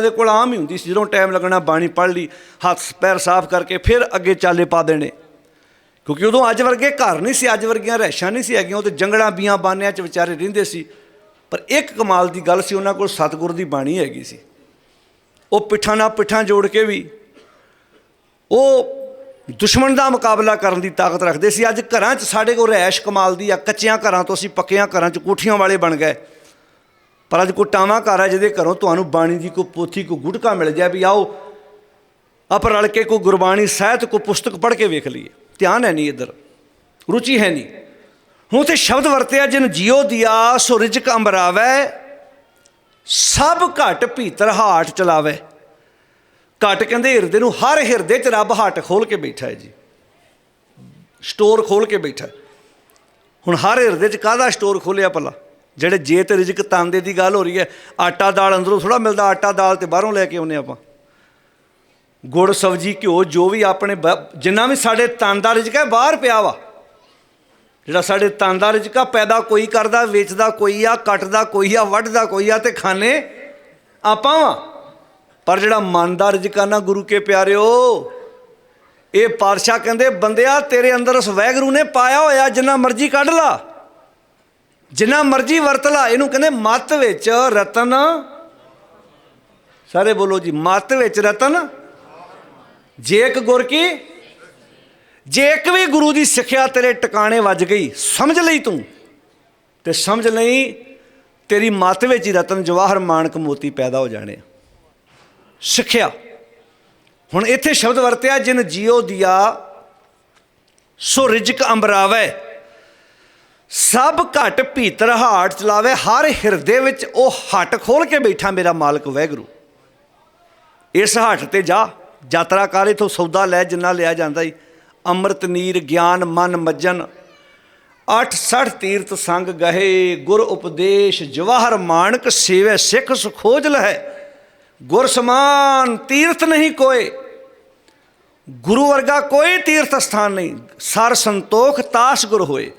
ਦੇ ਕੋਲ ਆਮ ਹੀ ਹੁੰਦੀ ਸੀ। ਜਦੋਂ ਟਾਈਮ ਲੱਗਣਾ, ਬਾਣੀ ਪੜ੍ਹ ਲਈ, ਹੱਥ ਪੈਰ ਸਾਫ਼ ਕਰਕੇ ਫਿਰ ਅੱਗੇ ਚਾਲੇ ਪਾ ਦੇਣੇ। ਕਿਉਂਕਿ ਉਦੋਂ ਅੱਜ ਵਰਗੇ ਘਰ ਨਹੀਂ ਸੀ, ਅੱਜ ਵਰਗੀਆਂ ਰਹਿਸ਼ਾਂ ਨਹੀਂ ਸੀ ਹੈਗੀਆਂ, ਉਹ ਤੇ ਜੰਗਲਾਂ, ਬੀਆਂ, ਬਾਨਿਆਂ 'ਚ ਵਿਚਾਰੇ ਰਹਿੰਦੇ ਸੀ। ਪਰ ਇੱਕ ਕਮਾਲ ਦੀ ਗੱਲ ਸੀ, ਉਹਨਾਂ ਕੋਲ ਸਤਿਗੁਰ ਦੀ ਬਾਣੀ ਹੈਗੀ ਸੀ। ਉਹ ਪਿੱਠਾਂ ਨਾਲ ਪਿੱਠਾਂ ਜੋੜ ਕੇ ਵੀ ਉਹ ਦੁਸ਼ਮਣ ਦਾ ਮੁਕਾਬਲਾ ਕਰਨ ਦੀ ਤਾਕਤ ਰੱਖਦੇ ਸੀ। ਅੱਜ ਘਰਾਂ 'ਚ ਸਾਡੇ ਕੋਲ ਰਹਿਸ਼ ਕਮਾਲ ਦੀ ਆ, ਕੱਚਿਆਂ ਘਰਾਂ ਤੋਂ ਅਸੀਂ ਪੱਕਿਆਂ ਘਰਾਂ 'ਚ ਕੋਠੀਆਂ ਵਾਲੇ ਬਣ ਗਏ। ਪਰ ਅੱਜ ਕੋਈ ਟਾਵਾਂ ਘਰ ਹੈ ਜਿਹਦੇ ਘਰੋਂ ਤੁਹਾਨੂੰ ਬਾਣੀ ਦੀ ਕੋਈ ਪੋਥੀ, ਕੋਈ ਗੁਟਕਾ ਮਿਲ ਜਾਏ ਵੀ ਆਓ, ਆਪ ਰਲ ਕੇ ਕੋਈ ਗੁਰਬਾਣੀ ਸਾਹਿਤ, ਕੋਈ ਪੁਸਤਕ ਪੜ੍ਹ ਕੇ ਵੇਖ ਲਈਏ। ਧਿਆਨ ਹੈ ਨਹੀਂ ਇੱਧਰ, ਰੁਚੀ ਹੈ ਨਹੀਂ। ਹੁਣ ਤੇ ਸ਼ਬਦ ਵਰਤਿਆ ਜਿਨ ਜਿਉ ਦਿਆ, ਸੋ ਰਿਜਕ ਅੰਬਰਾਵੈ ਸਭ ਘਟ ਭੀਤਰ ਹਾਟ ਚਲਾਵੇ। ਘਟ ਕਹਿੰਦੇ ਹਿਰਦੇ ਨੂੰ ਹਰ ਹਿਰਦੇ 'ਚ ਰੱਬ ਹਾਟ ਖੋਲ ਕੇ ਬੈਠਾ ਹੈ ਜੀ। ਸਟੋਰ ਖੋਲ ਕੇ ਬੈਠਾ ਹੁਣ ਹਰ ਹਿਰਦੇ 'ਚ ਕਾਹਦਾ ਸਟੋਰ ਖੋਲਿਆ ਭਲਾ? ਜਿਹੜੇ ਜੇ ਤੇ ਰਿਜਕ ਤਾਂਦੇ ਦੀ ਗੱਲ ਹੋ ਰਹੀ ਹੈ, ਆਟਾ ਦਾਲ ਅੰਦਰੋਂ ਥੋੜਾ ਮਿਲਦਾ, ਆਟਾ ਦਾਲ ਤੇ ਬਾਹਰੋਂ ਲੈ ਕੇ ਆਉਨੇ ਆਪਾਂ। ਗੁੜ, ਸਬਜੀ, ਘਿਓ, ਜੋ ਵੀ ਆਪਣੇ ਬ- ਜਿੰਨਾ ਵੀ ਸਾਡੇ ਤਨ ਦਾ ਰਿਜਕ ਹੈ, ਬਾਹਰ ਪਿਆ ਵਾ। ਜਿਹੜਾ ਸਾਡੇ ਤਨ ਦਾ ਰਿਜਕ ਆ, ਪੈਦਾ ਕੋਈ ਕਰਦਾ, ਵੇਚਦਾ ਕੋਈ ਆ, ਕੱਟਦਾ ਕੋਈ ਆ, ਵੱਢਦਾ ਕੋਈ ਆ ਤੇ ਖਾਣੇ ਆਪਾਂ ਵਾ। ਪਰ ਜਿਹੜਾ ਮਨ ਦਾ ਰਿਜਕ ਆ ਨਾ, ਗੁਰੂ ਕੇ ਪਿਆਰਿਓ, ਇਹ ਪਾਤਸ਼ਾਹ ਕਹਿੰਦੇ, ਬੰਦਿਆ, ਤੇਰੇ ਅੰਦਰ ਉਸ ਵੈਗਰੂ ਨੇ ਪਾਇਆ ਹੋਇਆ, ਜਿੰਨਾ ਮਰਜ਼ੀ ਕੱਢ ਲਾ। ਜਿੰਨਾ ਮਰਜ਼ੀ ਵਰਤ ਲਾ, ਇਹਨੂੰ ਕਹਿੰਦੇ ਮਤ ਵਿੱਚ ਰਤਨ। ਸਾਰੇ ਬੋਲੋ ਜੀ, ਮਤ ਵਿੱਚ ਰਤਨ। ਜੇਕ ਗੁਰ ਕੀ? ਜੇਕ ਵੀ ਗੁਰੂ ਦੀ ਸਿੱਖਿਆ ਤੇਰੇ ਟਿਕਾਣੇ ਵੱਜ ਗਈ, ਸਮਝ ਲਈ ਤੂੰ। ਤੇ ਸਮਝ ਲਈ, ਤੇਰੀ ਮੱਤ ਵਿੱਚ ਹੀ ਰਤਨ, ਜਵਾਹਰ ਮਾਨਕ ਮੋਤੀ ਪੈਦਾ ਹੋ ਜਾਣੇ ਸਿੱਖਿਆ। ਹੁਣ ਇੱਥੇ ਸ਼ਬਦ ਵਰਤਿਆ, ਜਿਨ ਜਿਉ ਦਿਆ, ਸੋ ਰਿਜਕ ਅੰਬਰਾਵੇ ਸਭ ਘਟ ਭੀਤਰ ਹਾਟ ਚਲਾਵੇ, ਹਰ ਹਿਰਦੇ ਵਿੱਚ ਉਹ ਹੱਟ ਖੋਲ ਕੇ ਬੈਠਾ, ਮੇਰਾ ਮਾਲਕ ਵੈਗਰੂ ਇਸ ਹੱਟ ਤੇ ਜਾ, ਯਾਤਰਾ ਕਰ, ਇਥੋਂ ਸੌਦਾ ਲੈ, ਜਿੰਨਾ ਲਿਆ ਜਾਂਦਾ ਈ। ਅੰਮ੍ਰਿਤ, ਨੀਰ, ਗਿਆਨ, ਮਨ, ਮੱਜਨ। 68 ਤੀਰਥ ਸੰਗ ਗਹੇ, ਗੁਰ ਉਪਦੇਸ਼, ਜਵਾਹਰ ਮਾਨਕ ਸੇਵੇ, ਸਿੱਖ ਸੁਖੋਜ ਲਹੈ ਗੁਰ ਸਮਾਨ ਤੀਰਥ ਨਹੀਂ ਕੋਏ। ਗੁਰੂ ਵਰਗਾ ਕੋਈ ਤੀਰਥ ਸਥਾਨ ਨਹੀਂ। ਸਰ ਸੰਤੋਖ, ਤਾਸ ਗੁਰ ਹੋਏ।